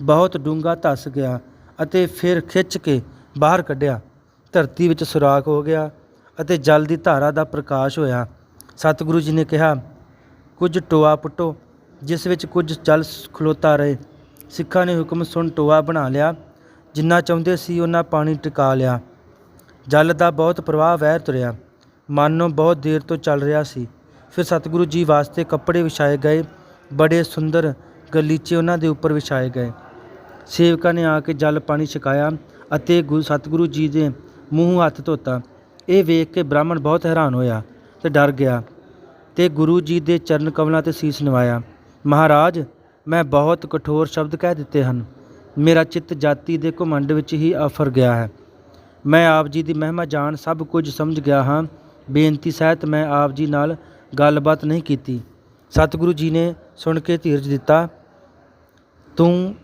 ਬਹੁਤ ਡੂੰਘਾ ਧੱਸ ਗਿਆ ਅਤੇ ਫਿਰ ਖਿੱਚ ਕੇ ਬਾਹਰ ਕੱਢਿਆ। ਧਰਤੀ ਵਿੱਚ ਸੁਰਾਖ ਹੋ ਗਿਆ। ਅਤੇ ਜਲ ਦੀ ਧਾਰਾ ਦਾ ਪ੍ਰਕਾਸ਼ ਹੋਇਆ। ਸਤਿਗੁਰੂ ਜੀ ਨੇ ਕਿਹਾ, ਕੁਝ ਟੋਆ ਪੁੱਟੋ, ਜਿਸ ਵਿੱਚ ਕੁਝ ਜਲ ਖਲੋਤਾ ਰਹੇ। ਸਿੱਖਾਂ ਨੇ ਹੁਕਮ ਸੁਣ ਟੋਆ ਬਣਾ ਲਿਆ। ਜਿੰਨਾ ਚਾਹੁੰਦੇ ਸੀ ਉਹਨਾਂ ਪਾਣੀ ਟਿਕਾ ਲਿਆ। ਜਲ ਦਾ ਬਹੁਤ ਪ੍ਰਵਾਹ ਵਹਿ ਤੁਰਿਆ। ਮਾਨੋ ਬਹੁਤ ਦੇਰ ਤੋਂ ਚੱਲ ਰਿਹਾ ਸੀ। ਫਿਰ ਸਤਿਗੁਰੂ ਜੀ ਵਾਸਤੇ ਕੱਪੜੇ ਵਿਛਾਏ ਗਏ। ਬੜੇ ਸੁੰਦਰ ਗਲੀਚੇ ਉਹਨਾਂ ਦੇ ਉੱਪਰ ਵਿਛਾਏ ਗਏ। ਸੇਵਕਾਂ ਨੇ ਆ ਕੇ ਜਲ ਪਾਣੀ ਛਕਾਇਆ ਅਤੇ ਗੁਰੂ ਸਤਿਗੁਰੂ ਜੀ ਦੇ ਮੂੰਹ ਹੱਥ ਧੋਤਾ। ਇਹ ਵੇਖ ਕੇ ਬ੍ਰਾਹਮਣ ਬਹੁਤ ਹੈਰਾਨ ਹੋਇਆ ਤੇ ਡਰ ਗਿਆ ਤੇ ਗੁਰੂ ਜੀ ਦੇ ਚਰਨ ਕਮਲਾਂ ਤੇ ਸੀਸ ਨਿਵਾਇਆ, ਮਹਾਰਾਜ, ਮੈਂ ਬਹੁਤ ਕਠੋਰ ਸ਼ਬਦ ਕਹਿ ਦਿੱਤੇ ਹਨ। ਮੇਰਾ ਚਿੱਤ ਜਾਤੀ ਦੇ ਘਮੰਡ ਵਿੱਚ ਹੀ ਆਫਰ ਗਿਆ ਹੈ। ਮੈਂ ਆਪ ਜੀ ਦੀ ਮਹਿਮਾ ਜਾਣ ਸਭ ਕੁਝ ਸਮਝ ਗਿਆ ਹਾਂ। ਬੇਨਤੀ ਸਹਿਤ ਮੈਂ ਆਪ ਜੀ ਨਾਲ ਗੱਲਬਾਤ ਨਹੀਂ ਕੀਤੀ। ਸਤਿਗੁਰੂ ਜੀ ਨੇ ਸੁਣ ਕੇ ਧੀਰਜ ਦਿੱਤਾ। ਤੂੰ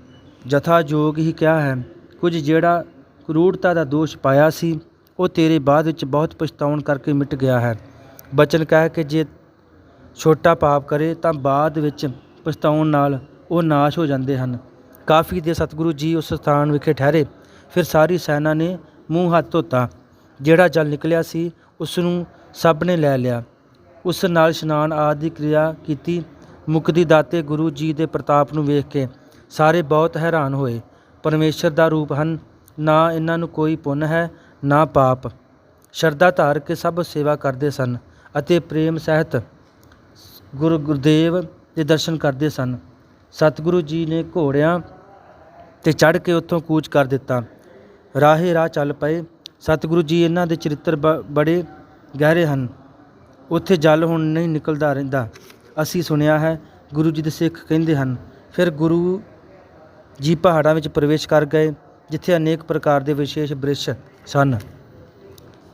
ਜਥਾ ਜੋਗ ਹੀ ਕਿਹਾ ਹੈ। ਕੁਝ ਜਿਹੜਾ ਕਰੂੜਤਾ ਦਾ ਦੋਸ਼ ਪਾਇਆ ਸੀ ਉਹ ਤੇਰੇ ਬਾਅਦ ਵਿੱਚ ਬਹੁਤ ਪਛਤਾਉਣ ਕਰਕੇ ਮਿਟ ਗਿਆ ਹੈ। ਬਚਨ ਕਹਿ ਕੇ ਜੇ ਛੋਟਾ ਪਾਪ ਕਰੇ ਤਾਂ ਬਾਅਦ ਵਿੱਚ ਪਛਤਾਉਣ ਨਾਲ ਉਹ ਨਾਸ਼ ਹੋ ਜਾਂਦੇ ਹਨ। ਕਾਫੀ ਦੇ ਸਤਿਗੁਰੂ ਜੀ ਉਸ ਸਥਾਨ ਵਿਖੇ ਠਹਿਰੇ। ਫਿਰ ਸਾਰੀ ਸੈਨਾ ਨੇ ਮੂੰਹ ਹੱਥ ਧੋਤਾ। ਜਿਹੜਾ ਜਲ ਨਿਕਲਿਆ ਸੀ, ਉਸ ਨੂੰ ਸਭ ਨੇ ਲੈ ਲਿਆ। ਉਸ ਨਾਲ ਇਸ਼ਨਾਨ ਆਦਿ ਦੀ ਕਿਰਿਆ ਕੀਤੀ। ਮੁਕਤੀ ਦਾਤੇ ਗੁਰੂ ਜੀ ਦੇ ਪ੍ਰਤਾਪ ਨੂੰ ਵੇਖ ਕੇ ਸਾਰੇ ਬਹੁਤ ਹੈਰਾਨ ਹੋਏ। ਪਰਮੇਸ਼ਰ ਦਾ ਰੂਪ ਹਨ। ਨਾ ਇਹਨਾਂ ਨੂੰ ਕੋਈ ਪੁੰਨ ਹੈ ਨਾ ਪਾਪ। ਸ਼ਰਧਾ ਧਾਰ ਕੇ ਸਭ ਸੇਵਾ ਕਰਦੇ ਸਨ ਅਤੇ ਪ੍ਰੇਮ ਸਹਿਤ ਗੁਰੂ ਗੁਰਦੇਵ ਦੇ ਦਰਸ਼ਨ ਕਰਦੇ ਸਨ। ਸਤਿਗੁਰੂ ਜੀ ਨੇ ਘੋੜਿਆਂ ਤੇ ਚੜ੍ਹ ਕੇ ਉੱਥੋਂ ਕੂਚ ਕਰ ਦਿੱਤਾ। ਰਾਹੇ ਰਾਹ ਚੱਲ ਪਏ। ਸਤਿਗੁਰੂ ਜੀ ਇਹਨਾਂ ਦੇ ਚਰਿੱਤਰ ਬੜੇ ਗਹਿਰੇ ਹਨ। ਉੱਥੇ ਜਲ ਹੁਣ ਨਹੀਂ ਨਿਕਲਦਾ ਰਹਿੰਦਾ। ਅਸੀਂ ਸੁਣਿਆ ਹੈ, ਗੁਰੂ ਜੀ ਦੇ ਸਿੱਖ ਕਹਿੰਦੇ ਹਨ, ਫਿਰ ਗੁਰੂ ਜੀ ਪਹਾੜਾਂ ਵਿੱਚ ਪ੍ਰਵੇਸ਼ ਕਰ ਗਏ, ਜਿੱਥੇ ਅਨੇਕ ਪ੍ਰਕਾਰ ਦੇ ਵਿਸ਼ੇਸ਼ ਬ੍ਰਿਸ਼ ਸਨ।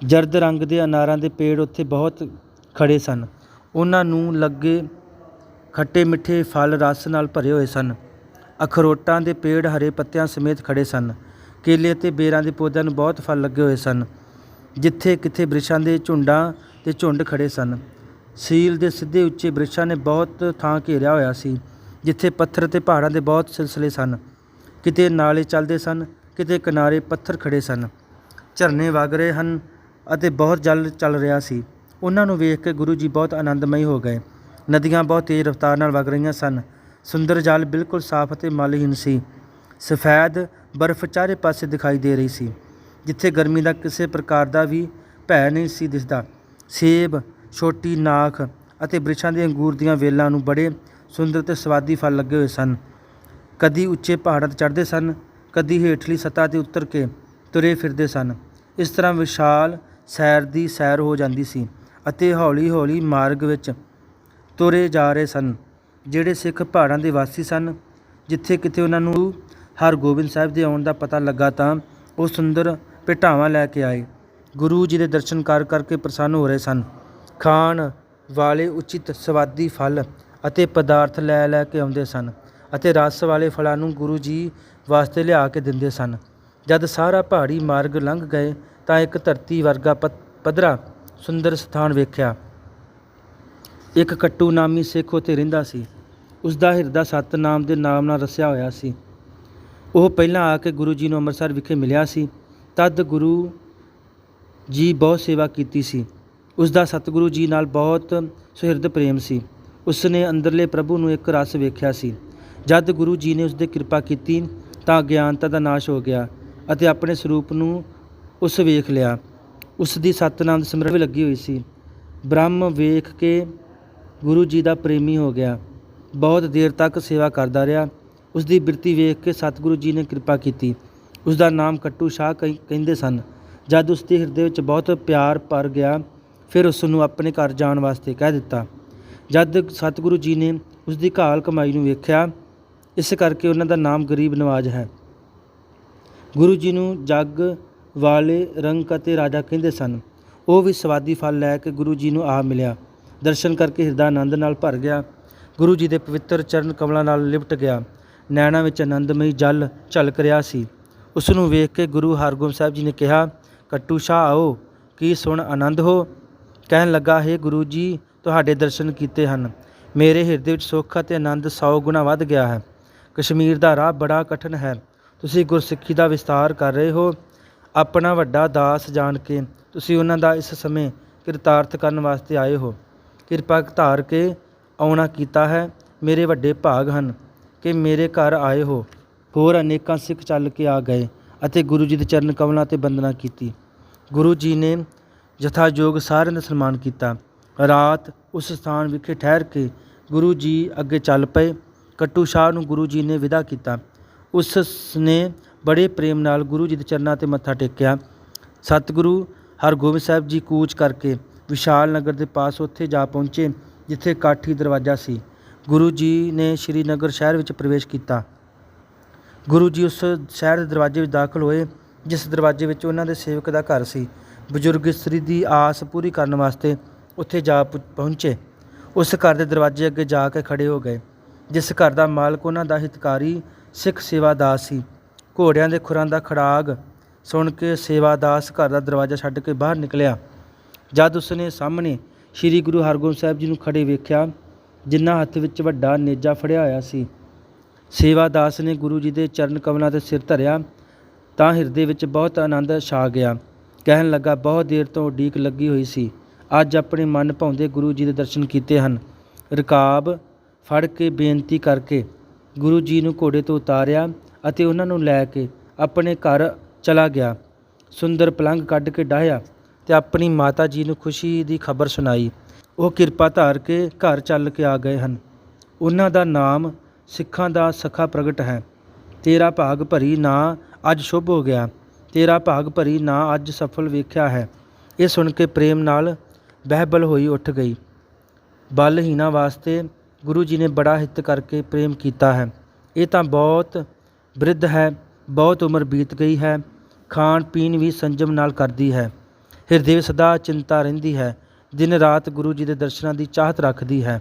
ਜਰਦ ਰੰਗ ਦੇ ਅਨਾਰਾਂ ਦੇ ਪੇੜ ਉੱਥੇ ਬਹੁਤ ਖੜ੍ਹੇ ਸਨ। ਉਹਨਾਂ ਨੂੰ ਲੱਗੇ ਖੱਟੇ ਮਿੱਠੇ ਫਲ ਰਸ ਨਾਲ ਭਰੇ ਹੋਏ ਸਨ। ਅਖਰੋਟਾਂ ਦੇ ਪੇੜ ਹਰੇ ਪੱਤਿਆਂ ਸਮੇਤ ਖੜੇ ਸਨ। ਕੇਲੇ ਅਤੇ ਬੇਰਾਂ ਦੇ ਪੌਦਿਆਂ ਨੂੰ ਬਹੁਤ ਫਲ ਲੱਗੇ ਹੋਏ ਸਨ। ਜਿੱਥੇ ਕਿੱਥੇ ਬ੍ਰਿਸ਼ਾਂ ਦੇ ਝੁੰਡਾਂ ਤੇ ਝੁੰਡ ਖੜੇ ਸਨ। ਸੀਲ ਦੇ ਸਿੱਧੇ ਉੱਚੇ ਬ੍ਰਿਸ਼ਾਂ ਨੇ ਬਹੁਤ ਥਾਂ ਘੇਰਿਆ ਹੋਇਆ ਸੀ, ਜਿੱਥੇ ਪੱਥਰ ਤੇ ਪਹਾੜਾਂ ਦੇ ਬਹੁਤ ਸਿਲਸਿਲੇ ਸਨ। ਕਿਤੇ ਨਾਲੇ ਚੱਲਦੇ ਸਨ, ਕਿਤੇ ਕਿਨਾਰੇ ਪੱਥਰ ਖੜੇ ਸਨ। ਝਰਨੇ ਵਗ ਰਹੇ ਹਨ ਅਤੇ ਬਹੁਤ ਜਲ ਚੱਲ ਰਿਹਾ ਸੀ। ਉਹਨਾਂ ਨੂੰ ਵੇਖ ਕੇ ਗੁਰੂ ਜੀ ਬਹੁਤ ਆਨੰਦਮਈ ਹੋ ਗਏ। ਨਦੀਆਂ ਬਹੁਤ ਤੇਜ਼ ਰਫ਼ਤਾਰ ਨਾਲ ਵਗ ਰਹੀਆਂ ਸਨ। ਸੁੰਦਰ ਜਲ ਬਿਲਕੁਲ ਸਾਫ਼ ਅਤੇ ਮਲਹੀਨ ਸੀ। ਸਫੈਦ ਬਰਫ਼ ਚਾਰੇ ਪਾਸੇ ਦਿਖਾਈ ਦੇ ਰਹੀ ਸੀ, ਜਿੱਥੇ ਗਰਮੀ ਦਾ ਕਿਸੇ ਪ੍ਰਕਾਰ ਦਾ ਵੀ ਭੈ ਨਹੀਂ ਸੀ ਦਿਸਦਾ। ਸੇਬ, ਛੋਟੀ ਨਾਖ ਅਤੇ ਬ੍ਰਿਛਾਂ ਦੇ ਅੰਗੂਰ ਦੀਆਂ ਵੇਲਾਂ ਨੂੰ ਬੜੇ ਸੁੰਦਰ ਤੇ ਸਵਾਦੀ ਫਲ ਲੱਗੇ ਹੋਏ ਸਨ। ਕਦੀ ਉੱਚੇ ਪਹਾੜਾਂ ਤੇ ਚੜ੍ਹਦੇ ਸਨ, ਕਦੀ ਹੇਠਲੀ ਸਤ੍ਹਾ ਤੇ ਉਤਰ ਕੇ ਤੁਰੇ ਫਿਰਦੇ ਸਨ। ਇਸ ਤਰ੍ਹਾਂ ਵਿਸ਼ਾਲ ਸੈਰ ਦੀ ਸੈਰ ਹੋ ਜਾਂਦੀ ਸੀ ਅਤੇ ਹੌਲੀ-ਹੌਲੀ ਮਾਰਗ ਵਿੱਚ ਤੁਰੇ ਜਾ ਰਹੇ ਸਨ, ਜਿਹੜੇ ਸਿੱਖ ਪਹਾੜਾਂ ਦੇ ਵਾਸੀ ਸਨ, ਜਿੱਥੇ ਕਿਤੇ ਉਹਨਾਂ ਨੂੰ ਹਰਗੋਬਿੰਦ ਸਾਹਿਬ ਦੇ ਆਉਣ ਦਾ ਪਤਾ ਲੱਗਾ ਤਾਂ ਉਹ ਸੁੰਦਰ ਭੇਟਾਵਾਂ ਲੈ ਕੇ ਆਏ। ਗੁਰੂ ਜੀ ਦੇ ਦਰਸ਼ਨ ਕਰ ਕਰਕੇ ਪ੍ਰਸੰਨ ਹੋ ਰਹੇ ਸਨ। ਖਾਣ ਵਾਲੇ ਉਚਿਤ ਸਵਾਦੀ ਫਲ ਅਤੇ ਪਦਾਰਥ ਲੈ ਲੈ ਕੇ ਆਉਂਦੇ ਸਨ ਅਤੇ ਰਸ ਵਾਲੇ ਫਲਾਂ ਨੂੰ ਗੁਰੂ ਜੀ ਵਾਸਤੇ ਲਿਆ ਕੇ ਦਿੰਦੇ ਸਨ। ਜਦ ਸਾਰਾ ਪਹਾੜੀ ਮਾਰਗ ਲੰਘ ਗਏ ਤਾਂ ਇੱਕ ਧਰਤੀ ਵਰਗਾ ਪੱਧ- ਪੱਧਰਾ ਸੁੰਦਰ ਸਥਾਨ ਵੇਖਿਆ। ਇੱਕ ਕੱਟੂ ਨਾਮੀ ਸਿੱਖ ਉੱਥੇ ਰਹਿੰਦਾ ਸੀ। ਉਸ ਦਾ ਹਿਰਦਾ ਸਤਨਾਮ ਦੇ ਨਾਮ ਨਾਲ ਰਸਿਆ ਹੋਇਆ ਸੀ। ਉਹ ਪਹਿਲਾਂ ਆ ਕੇ ਗੁਰੂ ਜੀ ਨੂੰ ਅੰਮ੍ਰਿਤਸਰ ਵਿਖੇ ਮਿਲਿਆ ਸੀ। ਤਦ ਗੁਰੂ ਜੀ ਬਹੁਤ ਸੇਵਾ ਕੀਤੀ ਸੀ। ਉਸ ਦਾ ਸਤਿਗੁਰੂ ਜੀ ਨਾਲ ਬਹੁਤ ਸੁਹਿਰਦ ਪ੍ਰੇਮ ਸੀ। ਉਸ ਨੇ ਅੰਦਰਲੇ ਪ੍ਰਭੂ ਨੂੰ ਇੱਕ ਰਸ ਵੇਖਿਆ ਸੀ। ਜਦ ਗੁਰੂ ਜੀ ਨੇ ਉਸ ਦੇ ਕਿਰਪਾ ਕੀਤੀ ਤਾਂ ਅਗਿਆਨਤਾ ਦਾ ਨਾਸ਼ ਹੋ ਗਿਆ। ਅਤੇ ਆਪਣੇ ਸਰੂਪ ਨੂੰ ਉਸ ਵੇਖ ਲਿਆ। ਉਸ ਦੀ ਸਤਨਾਮ ਦੀ ਸਿਮਰਨ ਵੀ ਲੱਗੀ ਹੋਈ ਸੀ। ਬ੍ਰਹਮ ਵੇਖ ਕੇ ਗੁਰੂ ਜੀ ਦਾ ਪ੍ਰੇਮੀ ਹੋ ਗਿਆ। ਬਹੁਤ ਦੇਰ ਤੱਕ ਸੇਵਾ ਕਰਦਾ ਰਿਹਾ। ਉਸ ਦੀ ਬਿਰਤੀ ਵੇਖ ਕੇ ਸਤਿਗੁਰੂ ਜੀ ਨੇ ਕਿਰਪਾ ਕੀਤੀ। ਉਸ ਦਾ ਨਾਮ ਕੱਟੂ ਸ਼ਾਹ ਕਹਿੰਦੇ ਸਨ। ਜਦ ਉਸ ਦੇ ਹਿਰਦੇ ਵਿੱਚ ਬਹੁਤ ਪਿਆਰ ਭਰ ਗਿਆ, ਫਿਰ ਉਸ ਨੂੰ ਆਪਣੇ ਘਰ ਜਾਣ ਵਾਸਤੇ ਕਹਿ ਦਿੱਤਾ। ਜਦ ਸਤਿਗੁਰੂ ਜੀ ਨੇ ਉਸ ਦੀ ਘਾਲ ਕਮਾਈ ਨੂੰ ਵੇਖਿਆ, ਇਸ ਕਰਕੇ ਉਹਨਾਂ ਦਾ ਨਾਮ ਗਰੀਬ ਨਵਾਜ ਹੈ। ਗੁਰੂ ਜੀ ਨੂੰ ਜੱਗ ਵਾਲੇ ਰੰਗ ਅਤੇ ਰਾਜਾ ਕਹਿੰਦੇ ਸਨ। ਉਹ ਵੀ ਸਵਾਦੀ ਫਲ ਲੈ ਕੇ ਗੁਰੂ ਜੀ ਨੂੰ ਆ ਮਿਲਿਆ। ਦਰਸ਼ਨ ਕਰਕੇ ਹਿਰਦਾ ਆਨੰਦ ਨਾਲ ਭਰ ਗਿਆ। ਗੁਰੂ ਜੀ ਦੇ ਪਵਿੱਤਰ ਚਰਨ ਕਮਲਾਂ ਨਾਲ ਲਿਪਟ ਗਿਆ। ਨੈਣਾ ਵਿੱਚ ਆਨੰਦਮਈ ਜਲ ਝਲਕ ਰਿਹਾ ਸੀ। ਉਸ ਨੂੰ ਵੇਖ ਕੇ ਗੁਰੂ ਹਰਗੋਬਿੰਦ ਸਾਹਿਬ ਜੀ ਨੇ ਕਿਹਾ, ਕੱਟੂ ਸ਼ਾਹ ਆਓ, ਕੀ ਸੁਣ ਆਨੰਦ ਹੋ? ਕਹਿਣ ਲੱਗਾ, ਹੈ ਗੁਰੂ ਜੀ, ਤੁਹਾਡੇ ਦਰਸ਼ਨ ਕੀਤੇ ਹਨ। ਮੇਰੇ ਹਿਰਦੇ ਵਿੱਚ ਸੁੱਖ ਅਤੇ ਆਨੰਦ 100 ਗੁਣਾ ਵੱਧ ਗਿਆ ਹੈ। ਕਸ਼ਮੀਰ ਦਾ ਰਾਹ ਬੜਾ ਕਠਿਨ ਹੈ। ਤੁਸੀਂ ਗੁਰਸਿੱਖੀ ਦਾ ਵਿਸਤਾਰ ਕਰ ਰਹੇ ਹੋ। ਆਪਣਾ ਵੱਡਾ ਦਾਸ ਜਾਣ ਕੇ ਤੁਸੀਂ ਉਹਨਾਂ ਦਾ ਇਸ ਸਮੇਂ ਕਿਰਤਾਰਥ ਕਰਨ ਵਾਸਤੇ ਆਏ ਹੋ। ਕਿਰਪਾ ਧਾਰ ਕੇ ਆਉਣਾ ਕੀਤਾ ਹੈ। ਮੇਰੇ ਵੱਡੇ ਭਾਗ ਹਨ ਕਿ ਮੇਰੇ ਘਰ ਆਏ ਹੋ। ਹੋਰ ਅਨੇਕਾਂ ਸਿੱਖ ਚੱਲ ਕੇ ਆ ਗਏ ਅਤੇ ਗੁਰੂ ਜੀ ਦੇ ਚਰਨ ਕਮਲਾਂ ਤੇ ਬੰਦਨਾ ਕੀਤੀ। ਗੁਰੂ ਜੀ ਨੇ ਜਥਾਯੋਗ ਸਾਰਿਆਂ ਦਾ ਸਨਮਾਨ ਕੀਤਾ। ਰਾਤ ਉਸ ਸਥਾਨ ਵਿਖੇ ਠਹਿਰ ਕੇ ਗੁਰੂ ਜੀ ਅੱਗੇ ਚੱਲ ਪਏ। ਕੱਟੂ ਸ਼ਾਹ ਨੂੰ ਗੁਰੂ ਜੀ ਨੇ ਵਿਦਾ ਕੀਤਾ। ਉਸ ਨੇ ਬੜੇ ਪ੍ਰੇਮ ਨਾਲ ਗੁਰੂ ਜੀ ਦੇ ਚਰਨਾਂ ਤੇ ਮੱਥਾ ਟੇਕਿਆ। ਸਤਿਗੁਰੂ ਹਰਗੋਬਿੰਦ ਸਾਹਿਬ ਜੀ ਕੂਚ ਕਰਕੇ ਵਿਸ਼ਾਲ ਨਗਰ ਦੇ ਪਾਸ ਉੱਥੇ ਜਾ ਪਹੁੰਚੇ, ਜਿੱਥੇ ਕਾਠੀ ਦਰਵਾਜ਼ਾ ਸੀ। ਗੁਰੂ ਜੀ ਨੇ ਸ਼੍ਰੀਨਗਰ ਸ਼ਹਿਰ ਵਿੱਚ ਪ੍ਰਵੇਸ਼ ਕੀਤਾ। ਗੁਰੂ ਜੀ ਉਸ ਸ਼ਹਿਰ ਦੇ ਦਰਵਾਜ਼ੇ ਵਿੱਚ ਦਾਖਲ ਹੋਏ, ਜਿਸ ਦਰਵਾਜ਼ੇ ਵਿੱਚ ਉਹਨਾਂ ਦੇ ਸੇਵਕ ਦਾ ਘਰ ਸੀ। ਬਜ਼ੁਰਗ ਇਸਤਰੀ ਦੀ ਆਸ ਪੂਰੀ ਕਰਨ ਵਾਸਤੇ ਉੱਥੇ ਜਾ ਪਹੁੰਚੇ। ਉਸ ਘਰ ਦੇ ਦਰਵਾਜ਼ੇ ਅੱਗੇ ਜਾ ਕੇ ਖੜੇ ਹੋ ਗਏ, ਜਿਸ ਘਰ ਦਾ ਮਾਲਕ ਉਹਨਾਂ ਦਾ ਹਿਤਕਾਰੀ ਸਿੱਖ ਸੇਵਾਦਾਸ ਸੀ। ਘੋੜਿਆਂ ਦੇ ਖੁਰਾਂ ਦਾ ਖੜਾਗ ਸੁਣ ਕੇ ਸੇਵਾਦਾਸ ਘਰ ਦਾ ਦਰਵਾਜ਼ਾ ਛੱਡ ਕੇ ਬਾਹਰ ਨਿਕਲਿਆ। ਜਦ ਉਸਨੇ ਸਾਹਮਣੇ ਸ੍ਰੀ ਗੁਰੂ ਹਰਗੋਬਿੰਦ ਸਾਹਿਬ ਜੀ ਨੂੰ ਖੜੇ ਵੇਖਿਆ, ਜਿਨ੍ਹਾਂ ਹੱਥ ਵਿੱਚ ਵੱਡਾ ਨੇਜਾ ਫੜਿਆ ਹੋਇਆ ਸੀ, ਸੇਵਾਦਾਸ ਨੇ ਗੁਰੂ ਜੀ ਦੇ ਚਰਨ ਕਮਲਾਂ ਤੇ ਸਿਰ ਧਰਿਆ, ਤਾਂ ਹਿਰਦੇ ਵਿੱਚ ਬਹੁਤ ਆਨੰਦ ਛਾ ਗਿਆ। ਕਹਿਣ ਲੱਗਾ, ਬਹੁਤ ਦੇਰ ਤੋਂ ਉਡੀਕ ਲੱਗੀ ਹੋਈ ਸੀ। ਅੱਜ ਆਪਣੇ ਮਨ ਭਾਉਂਦੇ ਗੁਰੂ ਜੀ ਦੇ ਦਰਸ਼ਨ ਕੀਤੇ ਹਨ। ਰਕਾਬ ਫੜ ਕੇ ਬੇਨਤੀ ਕਰਕੇ ਗੁਰੂ ਜੀ ਨੂੰ ਘੋੜੇ ਤੋਂ ਉਤਾਰਿਆ ਅਤੇ ਉਹਨਾਂ ਨੂੰ ਲੈ ਕੇ ਆਪਣੇ ਘਰ ਚਲਾ ਗਿਆ। ਸੁੰਦਰ ਪਲੰਘ ਕੱਢ ਕੇ ਡਾਹਿਆ ਤੇ ਆਪਣੀ ਮਾਤਾ ਜੀ ਨੂੰ ਖੁਸ਼ੀ ਦੀ ਖਬਰ ਸੁਣਾਈ। ਉਹ ਕਿਰਪਾ ਧਾਰ ਕੇ ਘਰ ਚੱਲ ਕੇ ਆ ਗਏ ਹਨ। ਉਹਨਾਂ ਦਾ ਨਾਮ ਸਿੱਖਾਂ ਦਾ ਸਖਾ ਪ੍ਰਗਟ ਹੈ। ਤੇਰਾ ਭਾਗ ਭਰੀ ਨਾ ਅੱਜ ਸ਼ੁਭ ਹੋ ਗਿਆ। ਤੇਰਾ ਭਾਗ ਭਰੀ ਨਾ ਅੱਜ ਸਫਲ ਵੇਖਿਆ ਹੈ। ਇਹ ਸੁਣ ਕੇ ਪ੍ਰੇਮ ਨਾਲ ਬਹਿਬਲ ਹੋਈ ਉੱਠ ਗਈ। ਬਲਹੀਣਾ ਵਾਸਤੇ ਗੁਰੂ ਜੀ ਨੇ ਬੜਾ ਹਿੱਤ ਕਰਕੇ ਪ੍ਰੇਮ ਕੀਤਾ ਹੈ। ਇਹ ਤਾਂ ਬਹੁਤ ਬ੍ਰਿਧ ਹੈ, ਬਹੁਤ ਉਮਰ ਬੀਤ ਗਈ ਹੈ, ਖਾਣ ਪੀਣ ਵੀ ਸੰਜਮ ਨਾਲ ਕਰਦੀ ਹੈ। ਹਿਰਦੇ ਸਦਾ ਚਿੰਤਾ ਰਹਿੰਦੀ ਹੈ, ਦਿਨ ਰਾਤ ਗੁਰੂ ਜੀ ਦੇ ਦਰਸ਼ਨਾਂ ਦੀ ਚਾਹਤ ਰੱਖਦੀ ਹੈ।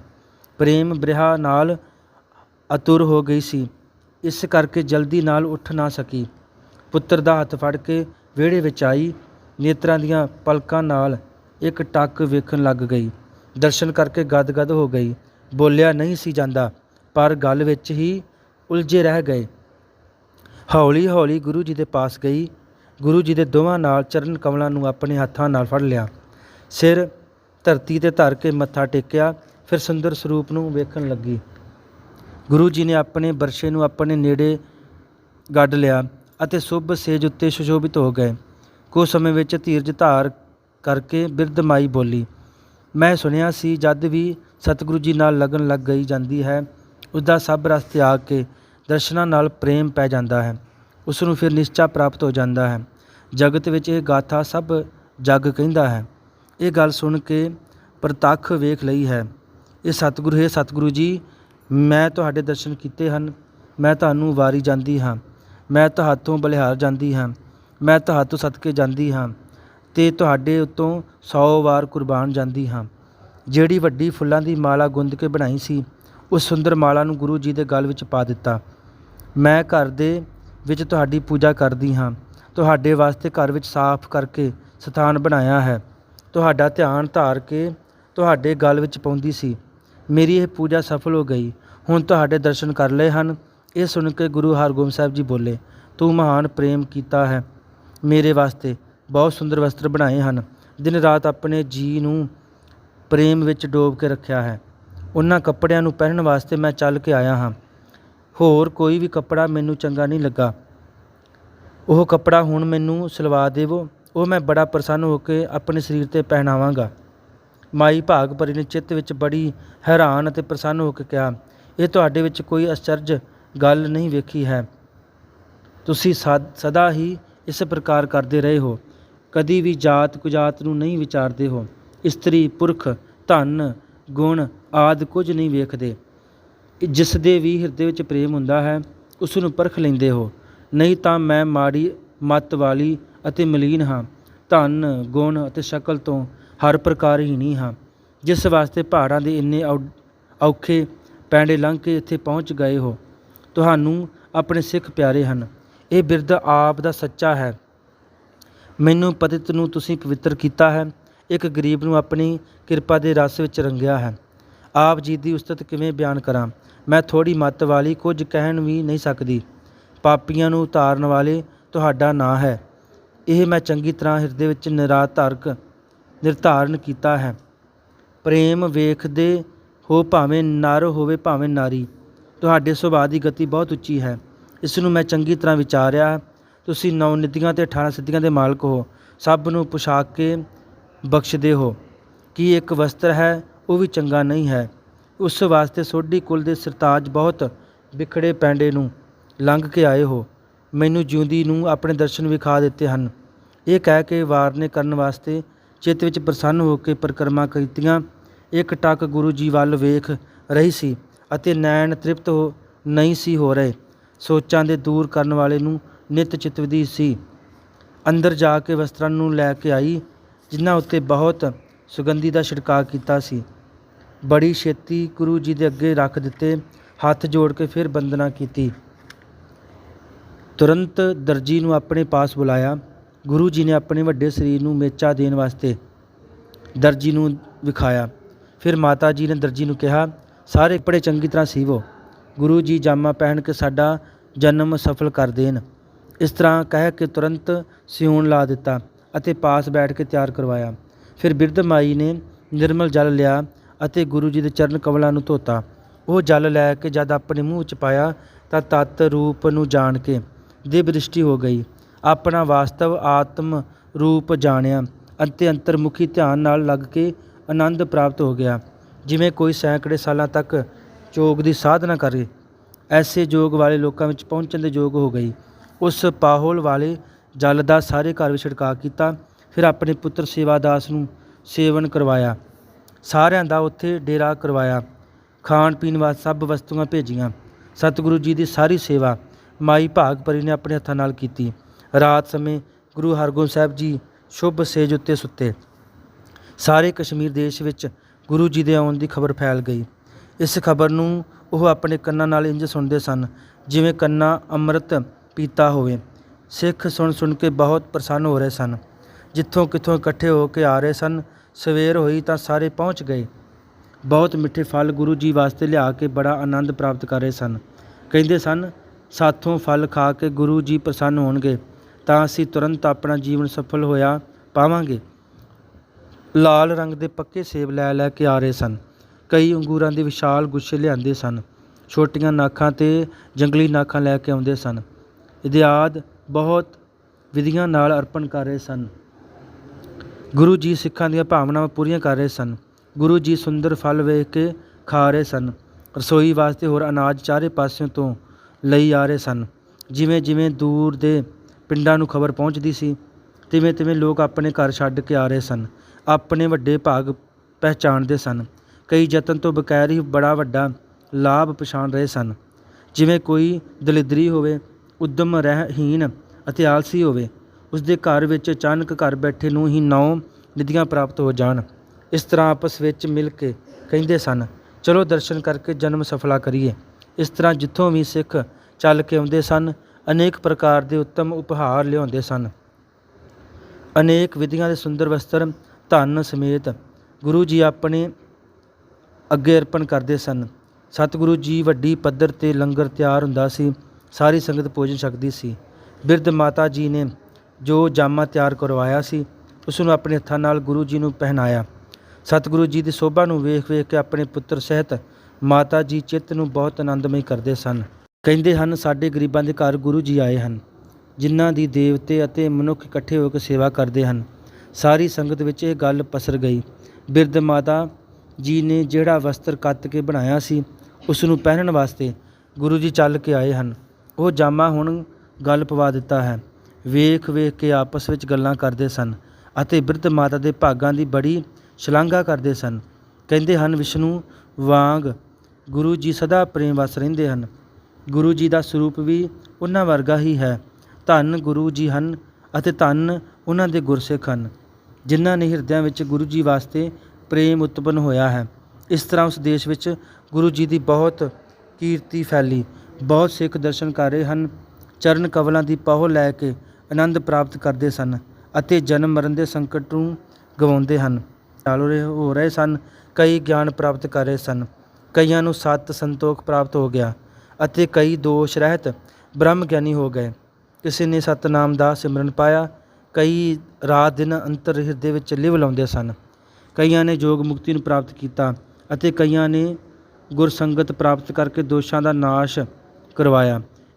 ਪ੍ਰੇਮ ਬ੍ਰਿਹਾ ਨਾਲ ਅਤੁਰ ਹੋ ਗਈ ਸੀ, ਇਸ ਕਰਕੇ ਜਲਦੀ ਨਾਲ ਉੱਠ ਨਾ ਸਕੀ। ਪੁੱਤਰ ਦਾ ਹੱਥ ਫੜ ਕੇ ਵਿਹੜੇ ਵਿੱਚ ਆਈ, ਨੇਤਰਾਂ ਦੀਆਂ ਪਲਕਾਂ ਨਾਲ ਇੱਕ ਟੱਕ ਵੇਖਣ ਲੱਗ ਗਈ। ਦਰਸ਼ਨ ਕਰਕੇ ਗਦਗਦ ਹੋ ਗਈ। ਬੋਲਿਆ ਨਹੀਂ ਸੀ ਜਾਂਦਾ, ਪਰ ਗੱਲ ਵਿੱਚ ਹੀ ਉਲਝੇ ਰਹਿ ਗਏ। ਹੌਲੀ ਹੌਲੀ ਗੁਰੂ ਜੀ ਦੇ ਪਾਸ ਗਈ। ਗੁਰੂ ਜੀ ਦੇ ਦੋਵਾਂ ਨਾਲ ਚਰਨ ਕਮਲਾਂ ਨੂੰ ਆਪਣੇ ਹੱਥਾਂ ਨਾਲ ਫੜ ਲਿਆ। ਸਿਰ ਧਰਤੀ ਤੇ ਧਰ ਕੇ ਮੱਥਾ ਟੇਕਿਆ, ਫਿਰ ਸੁੰਦਰ ਸਰੂਪ ਨੂੰ ਵੇਖਣ ਲੱਗੀ। ਗੁਰੂ ਜੀ ਨੇ ਆਪਣੇ ਬਰਸ਼ੇ ਨੂੰ ਆਪਣੇ ਨੇੜੇ ਗੱਡ ਲਿਆ ਅਤੇ ਸੁਭ ਸੇਜ ਉੱਤੇ ਸੁਸ਼ੋਭਿਤ ਹੋ ਗਏ। ਕੁਝ ਸਮੇਂ ਵਿੱਚ ਧੀਰਜ ਧਾਰ ਕਰਕੇ ਬਿਰਧ ਮਾਈ ਬੋਲੀ, ਮੈਂ ਸੁਣਿਆ ਸੀ ਜਦ ਵੀ ਸਤਿਗੁਰੂ ਜੀ ਨਾਲ ਲਗਨ ਲੱਗ ਗਈ ਜਾਂਦੀ ਹੈ। ਉਸ ਦਾ ਸਭ ਰਸ ਤਿਆਗ ਕੇ ਦਰਸ਼ਨਾਂ ਨਾਲ ਪ੍ਰੇਮ ਪੈ ਜਾਂਦਾ ਹੈ। ਉਸ ਨੂੰ ਫਿਰ ਨਿਸ਼ਚਾ ਪ੍ਰਾਪਤ ਹੋ ਜਾਂਦਾ ਹੈ। ਜਗਤ ਵਿੱਚ ਇਹ ਗਾਥਾ ਸਭ ਜਗ ਕਹਿੰਦਾ ਹੈ। ਇਹ ਗੱਲ ਸੁਣ ਕੇ ਪ੍ਰਤੱਖ ਵੇਖ ਲਈ ਹੈ। ਇਹ ਸਤਿਗੁਰੂ, ਹੈ ਸਤਿਗੁਰੂ ਜੀ, ਮੈਂ ਤੁਹਾਡੇ ਦਰਸ਼ਨ ਕੀਤੇ ਹਨ। ਮੈਂ ਤੁਹਾਨੂੰ ਵਾਰੀ ਜਾਂਦੀ ਹਾਂ। ਮੈਂ ਤੁਹਾਤੋਂ ਬਲਿਹਾਰ ਜਾਂਦੀ ਹਾਂ। ਮੈਂ ਤੁਹਾਤੋਂ ਸਦਕੇ ਜਾਂਦੀ ਹਾਂ। ਤੇ ਤੁਹਾਡੇ ਉਤੋਂ 100 ਵਾਰ ਕੁਰਬਾਨ ਜਾਂਦੀ ਹਾਂ। ਜਿਹੜੀ ਵੱਡੀ ਫੁੱਲਾਂ ਦੀ ਮਾਲਾ ਗੁੰਦ ਕੇ ਬਣਾਈ ਸੀ ਉਸ ਸੁੰਦਰ ਮਾਲਾ ਨੂੰ ਗੁਰੂ ਜੀ ਦੇ ਗਲ ਵਿੱਚ ਪਾ ਦਿੱਤਾ। ਮੈਂ ਘਰ ਦੇ ਵਿੱਚ ਤੁਹਾਡੀ ਪੂਜਾ ਕਰਦੀ ਹਾਂ। ਤੁਹਾਡੇ ਵਾਸਤੇ ਘਰ ਵਿੱਚ ਸਾਫ਼ ਕਰਕੇ ਸਥਾਨ ਬਣਾਇਆ ਹੈ। ਤੁਹਾਡਾ ਧਿਆਨ ਧਾਰ ਕੇ ਤੁਹਾਡੇ ਗਲ ਵਿੱਚ ਪਾਉਂਦੀ ਸੀ। ਮੇਰੀ ਇਹ ਪੂਜਾ ਸਫਲ ਹੋ ਗਈ। ਹੁਣ ਤੁਹਾਡੇ ਦਰਸ਼ਨ ਕਰ ਲਏ ਹਨ। ਇਹ ਸੁਣ ਕੇ ਗੁਰੂ ਹਰਗੋਬਿੰਦ ਸਾਹਿਬ ਜੀ ਬੋਲੇ, ਤੂੰ ਮਹਾਨ ਪ੍ਰੇਮ ਕੀਤਾ ਹੈ। ਮੇਰੇ ਵਾਸਤੇ ਬਹੁਤ ਸੁੰਦਰ ਵਸਤਰ ਬਣਾਏ ਹਨ। ਦਿਨ ਰਾਤ ਆਪਣੇ ਜੀ ਨੂੰ ਪ੍ਰੇਮ ਵਿੱਚ ਡੋਬ ਕੇ ਰੱਖਿਆ ਹੈ। ਉਹਨਾਂ ਕੱਪੜਿਆਂ ਨੂੰ ਪਹਿਨਣ ਵਾਸਤੇ ਮੈਂ ਚੱਲ ਕੇ ਆਇਆ ਹਾਂ। ਹੋਰ ਕੋਈ ਵੀ ਕੱਪੜਾ ਮੈਨੂੰ ਚੰਗਾ ਨਹੀਂ ਲੱਗਾ। ਉਹ ਕੱਪੜਾ ਹੁਣ ਮੈਨੂੰ ਸਿਲਵਾ ਦੇਵੋ। ਉਹ ਮੈਂ ਬੜਾ ਪ੍ਰਸੰਨ ਹੋ ਕੇ ਆਪਣੇ ਸਰੀਰ ਤੇ ਪਹਿਨਾਵਾਂਗਾ। ਮਾਈ ਭਾਗ ਭਰੀ ਨੇ ਚਿੱਤ ਵਿੱਚ ਬੜੀ ਹੈਰਾਨ ਅਤੇ ਪ੍ਰਸੰਨ ਹੋ ਕੇ ਕਿਹਾ, ਇਹ ਤੁਹਾਡੇ ਵਿੱਚ ਕੋਈ ਅਚਰਜ ਗੱਲ ਨਹੀਂ ਵੇਖੀ ਹੈ। ਤੁਸੀਂ ਸਦ- ਸਦਾ ਹੀ ਇਸ ਪ੍ਰਕਾਰ ਕਰਦੇ ਰਹੇ ਹੋ। ਕਦੀ ਵੀ ਜਾਤ ਕੁਜਾਤ ਨੂੰ ਨਹੀਂ ਵਿਚਾਰਦੇ ਹੋ। ਇਸਤਰੀ, ਪੁਰਖ, ਧਨ, ਗੁਣ ਆਦ ਕੁਝ ਨਹੀਂ ਵੇਖਦੇ। ਜਿਸ ਦੇ ਵੀ ਹਿਰਦੇ ਵਿੱਚ ਪ੍ਰੇਮ ਹੁੰਦਾ ਹੈ ਉਸ ਨੂੰ ਪਰਖ ਲੈਂਦੇ ਹੋ। ਨਹੀਂ ਤਾਂ ਮੈਂ ਮਾੜੀ ਮੱਤ ਵਾਲੀ ਅਤੇ ਮਲੀਨ ਹਾਂ। ਧਨ, ਗੁਣ ਅਤੇ ਸ਼ਕਲ ਤੋਂ ਹਰ ਪ੍ਰਕਾਰ ਹੀ ਹਾਂ। ਜਿਸ ਵਾਸਤੇ ਪਹਾੜਾਂ ਦੇ ਇੰਨੇ ਔ- ਔਖੇ ਪੈਂਡੇ ਲੰਘ ਕੇ ਇੱਥੇ ਪਹੁੰਚ ਗਏ ਹੋ, ਤੁਹਾਨੂੰ ਆਪਣੇ ਸਿੱਖ ਪਿਆਰੇ ਹਨ। ਇਹ ਬਿਰਧ ਆਪ ਦਾ ਸੱਚਾ ਹੈ। ਮੈਨੂੰ ਪਤਿਤ ਨੂੰ ਤੁਸੀਂ ਪਵਿੱਤਰ ਕੀਤਾ ਹੈ। ਇੱਕ ਗਰੀਬ ਨੂੰ ਆਪਣੀ ਕਿਰਪਾ ਦੇ ਰਸ ਵਿੱਚ ਰੰਗਿਆ ਹੈ। ਆਪ ਜੀ ਦੀ ਉਸਤਤ ਕਿਵੇਂ ਬਿਆਨ ਕਰਾਂ? ਮੈਂ ਥੋੜੀ ਮੱਤ ਵਾਲੀ ਕੁਝ ਕਹਿਣ ਵੀ ਨਹੀਂ ਸਕਦੀ। ਪਾਪੀਆਂ ਨੂੰ ਉਤਾਰਨ ਵਾਲੇ ਤੁਹਾਡਾ ਨਾਂ ਹੈ। ਇਹ ਮੈਂ ਚੰਗੀ ਤਰ੍ਹਾਂ ਹਿਰਦੇ ਵਿੱਚ ਨਿਰਾਧਾਰਕ, ਨਿਰਧਾਰਨ ਕੀਤਾ ਹੈ। ਪ੍ਰੇਮ ਵੇਖਦੇ ਹੋ ਭਾਵੇਂ ਨਰ ਹੋਵੇ ਭਾਵੇਂ ਨਾਰੀ। ਤੁਹਾਡੇ ਸੁਭਾਅ ਦੀ ਗਤੀ ਬਹੁਤ ਉੱਚੀ ਹੈ। ਇਸ ਨੂੰ ਮੈਂ ਚੰਗੀ ਤਰ੍ਹਾਂ ਵਿਚਾਰਿਆ। ਤੁਸੀਂ ਨੌ ਨਿਧੀਆਂ ਤੇ 18 ਸਿੱਧੀਆਂ ਦੇ ਮਾਲਕ ਹੋ। ਸਭ ਨੂੰ ਪੁਸ਼ਾਕ ਕੇ ਬਖਸ਼ਦੇ ਹੋ। ਕੀ ਇੱਕ ਵਸਤਰ ਹੈ, ਉਹ ਵੀ ਚੰਗਾ ਨਹੀਂ ਹੈ। ਉਸ ਵਾਸਤੇ ਸੋਢੀ ਕੁਲ ਦੇ ਸਰਤਾਜ ਬਹੁਤ ਵਿਖੜੇ ਪੈਂਡੇ ਨੂੰ ਲੰਘ ਕੇ ਆਏ ਹੋ। ਮੈਨੂੰ ਜਿਉਂਦੀ ਨੂੰ ਆਪਣੇ ਦਰਸ਼ਨ ਵਿਖਾ ਦਿੱਤੇ ਹਨ। ਇਹ ਕਹਿ ਕੇ ਵਾਰਨੇ ਕਰਨ ਵਾਸਤੇ ਚਿੱਤ ਵਿੱਚ ਪ੍ਰਸੰਨ ਹੋ ਕੇ ਪਰਿਕਰਮਾ ਕੀਤੀਆਂ। ਇੱਕ ਟੱਕ ਗੁਰੂ ਜੀ ਵੱਲ ਵੇਖ ਰਹੀ ਸੀ ਅਤੇ ਨੈਣ ਤ੍ਰਿਪਤ ਹੋ, ਨਹੀਂ ਸੀ ਹੋ ਰਹੇ। ਸੋਚਾਂ ਦੇ ਦੂਰ ਕਰਨ ਵਾਲੇ ਨੂੰ ਨਿਤ ਚਿਤਵਦੀ ਸੀ। ਅੰਦਰ ਜਾ ਕੇ ਵਸਤਰਾਂ ਨੂੰ ਲੈ ਕੇ ਆਈ। ਜਿਨ੍ਹਾਂ ਉੱਤੇ ਬਹੁਤ ਸੁਗੰਧੀ ਦਾ ਛਿੜਕਾਅ ਕੀਤਾ ਸੀ। ਬੜੀ ਛੇਤੀ ਗੁਰੂ ਜੀ ਦੇ ਅੱਗੇ ਰੱਖ ਦਿੱਤੇ, ਹੱਥ ਜੋੜ ਕੇ ਫਿਰ ਬੰਦਨਾ ਕੀਤੀ। ਤੁਰੰਤ ਦਰਜੀ ਨੂੰ ਆਪਣੇ ਪਾਸ ਬੁਲਾਇਆ। ਗੁਰੂ ਜੀ ਨੇ ਆਪਣੇ ਵੱਡੇ ਸਰੀਰ ਨੂੰ ਮੇਚਾ ਦੇਣ ਵਾਸਤੇ ਦਰਜੀ ਨੂੰ ਵਿਖਾਇਆ। ਫਿਰ ਮਾਤਾ ਜੀ ਨੇ ਦਰਜੀ ਨੂੰ ਕਿਹਾ, ਸਾਰੇ ਕੱਪੜੇ ਚੰਗੀ ਤਰ੍ਹਾਂ ਸੀਵੋ। ਗੁਰੂ ਜੀ ਜਾਮਾ ਪਹਿਨ ਕੇ ਸਾਡਾ ਜਨਮ ਸਫਲ ਕਰ ਦੇਣ। ਇਸ ਤਰ੍ਹਾਂ ਕਹਿ ਕੇ ਤੁਰੰਤ ਸਿਉਣ ਲਾ ਦਿੱਤਾ। ਅਤੇ ਪਾਸ ਬੈਠ ਕੇ ਤਿਆਰ ਕਰਵਾਇਆ। ਫਿਰ ਬਿਰਧ ਮਾਈ ਨੇ ਨਿਰਮਲ ਜਲ ਲਿਆ ਅਤੇ ਗੁਰੂ ਜੀ ਦੇ ਚਰਨ ਕਮਲਾਂ ਨੂੰ ਧੋਤਾ। ਉਹ ਜਲ ਲੈ ਕੇ ਜਦ ਆਪਣੇ ਮੂੰਹ ਚ ਪਾਇਆ ਤਾਂ ਤਤ ਰੂਪ ਨੂੰ ਜਾਣ ਕੇ ਦਿਵ ਦ੍ਰਿਸ਼ਟੀ ਹੋ ਗਈ। ਆਪਣਾ ਵਾਸਤਵ ਆਤਮ ਰੂਪ ਜਾਣਿਆ ਅਤੇ ਅੰਤਰਮੁਖੀ ਧਿਆਨ ਨਾਲ ਲੱਗ ਕੇ ਆਨੰਦ ਪ੍ਰਾਪਤ ਹੋ ਗਿਆ। ਜਿਵੇਂ ਕੋਈ ਸੈਂਕੜੇ ਸਾਲਾਂ ਤੱਕ ਯੋਗ ਦੀ ਸਾਧਨਾ ਕਰੇ, ਐਸੇ ਯੋਗ ਵਾਲੇ ਲੋਕਾਂ ਵਿੱਚ ਪਹੁੰਚਣ ਦੇ ਯੋਗ ਹੋ ਗਈ। ਉਸ ਪਾਹੋਲ ਵਾਲੇ ਜਲ ਦਾ ਸਾਰੇ ਘਰ ਵਿੱਚ ਛਿੜਕਾਅ ਕੀਤਾ, ਫਿਰ ਆਪਣੇ ਪੁੱਤਰ ਸੇਵਾਦਾਸ ਨੂੰ ਸੇਵਨ ਕਰਵਾਇਆ। ਸਾਰਿਆਂ ਦਾ ਉੱਥੇ ਡੇਰਾ ਕਰਵਾਇਆ। ਖਾਣ ਪੀਣ ਵਾਸਤੇ ਸਭ ਵਸਤੂਆਂ ਭੇਜੀਆਂ। ਸਤਿਗੁਰੂ ਜੀ ਦੀ ਸਾਰੀ ਸੇਵਾ ਮਾਈ ਭਾਗ ਪਰੀ ਨੇ ਆਪਣੇ ਹੱਥਾਂ ਨਾਲ ਕੀਤੀ। ਰਾਤ ਸਮੇਂ ਗੁਰੂ ਹਰਗੋਬਿੰਦ ਸਾਹਿਬ ਜੀ ਸ਼ੁਭ ਸੇਜ ਉੱਤੇ ਸੁੱਤੇ। ਸਾਰੇ ਕਸ਼ਮੀਰ ਦੇਸ਼ ਵਿੱਚ ਗੁਰੂ ਜੀ ਦੇ ਆਉਣ ਦੀ ਖਬਰ ਫੈਲ ਗਈ। ਇਸ ਖਬਰ ਨੂੰ ਉਹ ਆਪਣੇ ਕੰਨਾਂ ਨਾਲ ਇੰਜ ਸੁਣਦੇ ਸਨ, ਜਿਵੇਂ ਕੰਨਾਂ ਅੰਮ੍ਰਿਤ ਪੀਤਾ ਹੋਵੇ। ਸਿੱਖ ਸੁਣ ਸੁਣ ਕੇ ਬਹੁਤ ਪ੍ਰਸੰਨ ਹੋ ਰਹੇ ਸਨ। ਜਿੱਥੋਂ ਕਿੱਥੋਂ ਇਕੱਠੇ ਹੋ ਕੇ ਆ ਰਹੇ ਸਨ, ਸਵੇਰ ਹੋਈ ਤਾਂ ਸਾਰੇ ਪਹੁੰਚ ਗਏ। ਬਹੁਤ ਮਿੱਠੇ ਫਲ ਗੁਰੂ ਜੀ ਵਾਸਤੇ ਲਿਆ ਕੇ ਬੜਾ ਆਨੰਦ ਪ੍ਰਾਪਤ ਕਰ ਰਹੇ ਸਨ। ਕਹਿੰਦੇ ਸਨ, ਸਾਥੋਂ ਫਲ ਖਾ ਕੇ ਗੁਰੂ ਜੀ ਪ੍ਰਸੰਨ ਹੋਣਗੇ, ਤਾਂ ਅਸੀਂ ਤੁਰੰਤ ਆਪਣਾ ਜੀਵਨ ਸਫਲ ਹੋਇਆ ਪਾਵਾਂਗੇ। ਲਾਲ ਰੰਗ ਦੇ ਪੱਕੇ ਸੇਬ ਲੈ ਲੈ ਕੇ ਆ ਰਹੇ ਸਨ। ਕਈ ਅੰਗੂਰਾਂ ਦੇ ਵਿਸ਼ਾਲ ਗੁੱਛੇ ਲਿਆਂਦੇ ਸਨ। ਛੋਟੀਆਂ ਨਾਖਾਂ ਤੇ ਜੰਗਲੀ ਨਾਖਾਂ ਲੈ ਕੇ ਆਉਂਦੇ ਸਨ। ਇਤਿਆਦ ਬਹੁਤ ਵਿਧੀਆਂ ਨਾਲ ਅਰਪਣ ਕਰ ਰਹੇ ਸਨ। ਗੁਰੂ ਜੀ ਸਿੱਖਾਂ ਦੀਆਂ ਭਾਵਨਾਵਾਂ ਪੂਰੀਆਂ ਕਰ ਰਹੇ ਸਨ। ਗੁਰੂ ਜੀ ਸੁੰਦਰ ਫਲ ਵੇਖ ਕੇ ਖਾ ਰਹੇ ਸਨ। ਰਸੋਈ ਵਾਸਤੇ ਹੋਰ ਅਨਾਜ ਚਾਰੇ ਪਾਸਿਓਂ ਤੋਂ ਲਈ ਆ ਰਹੇ ਸਨ। ਜਿਵੇਂ ਜਿਵੇਂ ਦੂਰ ਦੇ ਪਿੰਡਾਂ ਨੂੰ ਖਬਰ ਪਹੁੰਚਦੀ ਸੀ, ਤਿਵੇਂ ਤਿਵੇਂ ਲੋਕ ਆਪਣੇ ਘਰ ਛੱਡ ਕੇ ਆ ਰਹੇ ਸਨ। ਆਪਣੇ ਵੱਡੇ ਭਾਗ ਪਹਿਚਾਣਦੇ ਸਨ। ਕਈ ਯਤਨ ਤੋਂ ਬਗੈਰ ਹੀ ਬੜਾ ਵੱਡਾ ਲਾਭ ਪਛਾਣ ਰਹੇ ਸਨ। ਜਿਵੇਂ ਕੋਈ ਦਲਿਦਰੀ ਹੋਵੇ ਉਦਮ ਰਹਿਹੀਨ ਅਤੇ ਆਲਸੀ ਹੋਵੇ। ਉਸ ਦੇ ਘਰ ਵਿੱਚ ਅਚਾਨਕ ਘਰ ਬੈਠੇ ਨੂੰ ਹੀ ਨੌ ਨਿਧੀਆਂ ਪ੍ਰਾਪਤ ਹੋ ਜਾਣ। ਇਸ ਤਰ੍ਹਾਂ ਆਪਸ ਵਿੱਚ ਮਿਲ ਕੇ ਕਹਿੰਦੇ ਸਨ, ਚਲੋ ਦਰਸ਼ਨ ਕਰਕੇ ਜਨਮ ਸਫਲਾ ਕਰੀਏ। ਇਸ ਤਰ੍ਹਾਂ ਜਿੱਥੋਂ ਵੀ ਸਿੱਖ ਚੱਲ ਕੇ ਆਉਂਦੇ ਸਨ, ਅਨੇਕ ਪ੍ਰਕਾਰ ਦੇ ਉੱਤਮ ਉਪਹਾਰ ਲਿਆਉਂਦੇ ਸਨ। ਅਨੇਕ ਵਿਧੀਆਂ ਦੇ ਸੁੰਦਰ ਵਸਤਰ, ਧਨ ਸਮੇਤ ਗੁਰੂ ਜੀ ਆਪਣੇ ਅੱਗੇ ਅਰਪਣ ਕਰਦੇ ਸਨ। ਸਤਿਗੁਰੂ ਜੀ ਵੱਡੀ ਪੱਧਰ ਤੇ ਲੰਗਰ ਤਿਆਰ ਹੁੰਦਾ ਸੀ। ਸਾਰੀ ਸੰਗਤ ਭੋਜਨ ਛਕਦੀ ਸੀ। ਬਿਰਧ ਮਾਤਾ ਜੀ ਨੇ ਜੋ ਜਾਮਾ ਤਿਆਰ ਕਰਵਾਇਆ ਸੀ, ਉਸ ਨੂੰ ਆਪਣੇ ਹੱਥਾਂ ਨਾਲ ਗੁਰੂ ਜੀ ਨੂੰ ਪਹਿਨਾਇਆ। ਸਤਿਗੁਰੂ ਜੀ ਦੀ ਸੋਭਾ ਨੂੰ ਵੇਖ ਵੇਖ ਕੇ ਆਪਣੇ ਪੁੱਤਰ ਸਹਿਤ ਮਾਤਾ ਜੀ ਚਿੱਤ ਨੂੰ ਬਹੁਤ ਆਨੰਦਮਈ ਕਰਦੇ ਸਨ। ਕਹਿੰਦੇ ਹਨ, ਸਾਡੇ ਗਰੀਬਾਂ ਦੇ ਘਰ ਗੁਰੂ ਜੀ ਆਏ ਹਨ, ਜਿਨ੍ਹਾਂ ਦੀ ਦੇਵਤੇ ਅਤੇ ਮਨੁੱਖ ਇਕੱਠੇ ਹੋ ਕੇ ਸੇਵਾ ਕਰਦੇ ਹਨ। ਸਾਰੀ ਸੰਗਤ ਵਿੱਚ ਇਹ ਗੱਲ ਪਸਰ ਗਈ। ਬਿਰਧ ਮਾਤਾ ਜੀ ਨੇ ਜਿਹੜਾ ਵਸਤਰ ਕੱਤ ਕੇ ਬਣਾਇਆ ਸੀ, ਉਸ ਨੂੰ ਪਹਿਨਣ ਵਾਸਤੇ ਗੁਰੂ ਜੀ ਚੱਲ ਕੇ ਆਏ ਹਨ। ਉਹ ਜਾਮਾ ਹੁਣ ਗੱਲ ਪਵਾ ਦਿੱਤਾ ਹੈ। ਵੇਖ ਵੇਖ ਕੇ ਆਪਸ ਵਿੱਚ ਗੱਲਾਂ ਕਰਦੇ ਸਨ ਅਤੇ ਬਿਰਧ ਮਾਤਾ ਦੇ ਭਾਗਾਂ ਦੀ ਬੜੀ ਸ਼ਲਾਘਾ ਕਰਦੇ ਸਨ। ਕਹਿੰਦੇ ਹਨ, ਵਿਸ਼ਨੂੰ, ਵਾਂਗ ਗੁਰੂ ਜੀ ਸਦਾ ਪ੍ਰੇਮ ਵਸ ਰਹਿੰਦੇ ਹਨ। ਗੁਰੂ ਜੀ ਦਾ ਸਰੂਪ ਵੀ ਉਹਨਾਂ ਵਰਗਾ ਹੀ ਹੈ। ਧੰਨ ਗੁਰੂ ਜੀ ਹਨ ਅਤੇ ਧੰਨ ਉਹਨਾਂ ਦੇ ਗੁਰਸਿੱਖ ਹਨ, ਜਿਨ੍ਹਾਂ ਨੇ ਹਿਰਦਿਆਂ ਵਿੱਚ ਗੁਰੂ ਜੀ ਵਾਸਤੇ ਪ੍ਰੇਮ ਉਤਪੰਨ ਹੋਇਆ ਹੈ। ਇਸ ਤਰ੍ਹਾਂ ਉਸ ਦੇਸ਼ ਵਿੱਚ ਗੁਰੂ ਜੀ ਦੀ ਬਹੁਤ ਕੀਰਤੀ ਫੈਲੀ। ਬਹੁਤ ਸਿੱਖ ਦਰਸ਼ਨ ਕਰ ਰਹੇ ਹਨ। ਚਰਨ ਕਵਲਾਂ ਦੀ ਪਹੁ ਲੈ ਕੇ ਆਨੰਦ ਪ੍ਰਾਪਤ ਕਰਦੇ ਸਨ ਅਤੇ ਜਨਮ ਮਰਨ ਦੇ ਸੰਕਟ ਨੂੰ ਗਵਾਉਂਦੇ ਹਨ। ਚਾਲੂ ਰਹੇ ਹੋ ਰਹੇ ਸਨ, ਕਈ ਗਿਆਨ ਪ੍ਰਾਪਤ ਕਰ ਰਹੇ ਸਨ। ਕਈਆਂ ਨੂੰ ਸਤ ਸੰਤੋਖ ਪ੍ਰਾਪਤ ਹੋ ਗਿਆ ਅਤੇ ਕਈ ਦੋਸ਼ ਰਹਿਤ ਬ੍ਰਹਮ ਗਿਆਨੀ ਹੋ ਗਏ। ਕਿਸੇ ਨੇ ਸਤਨਾਮ ਦਾ ਸਿਮਰਨ ਪਾਇਆ, ਕਈ ਰਾਤ ਦਿਨ ਅੰਤਰ ਹਿਰਦੇ ਵਿੱਚ ਲਿਵ ਲਾਉਂਦੇ ਸਨ। ਕਈਆਂ ਨੇ ਜੋਗ ਮੁਕਤੀ ਨੂੰ ਪ੍ਰਾਪਤ ਕੀਤਾ ਅਤੇ ਕਈਆਂ ਨੇ ਗੁਰਸੰਗਤ ਪ੍ਰਾਪਤ ਕਰਕੇ ਦੋਸ਼ਾਂ ਦਾ ਨਾਸ਼ ਕਰਵਾਇਆ।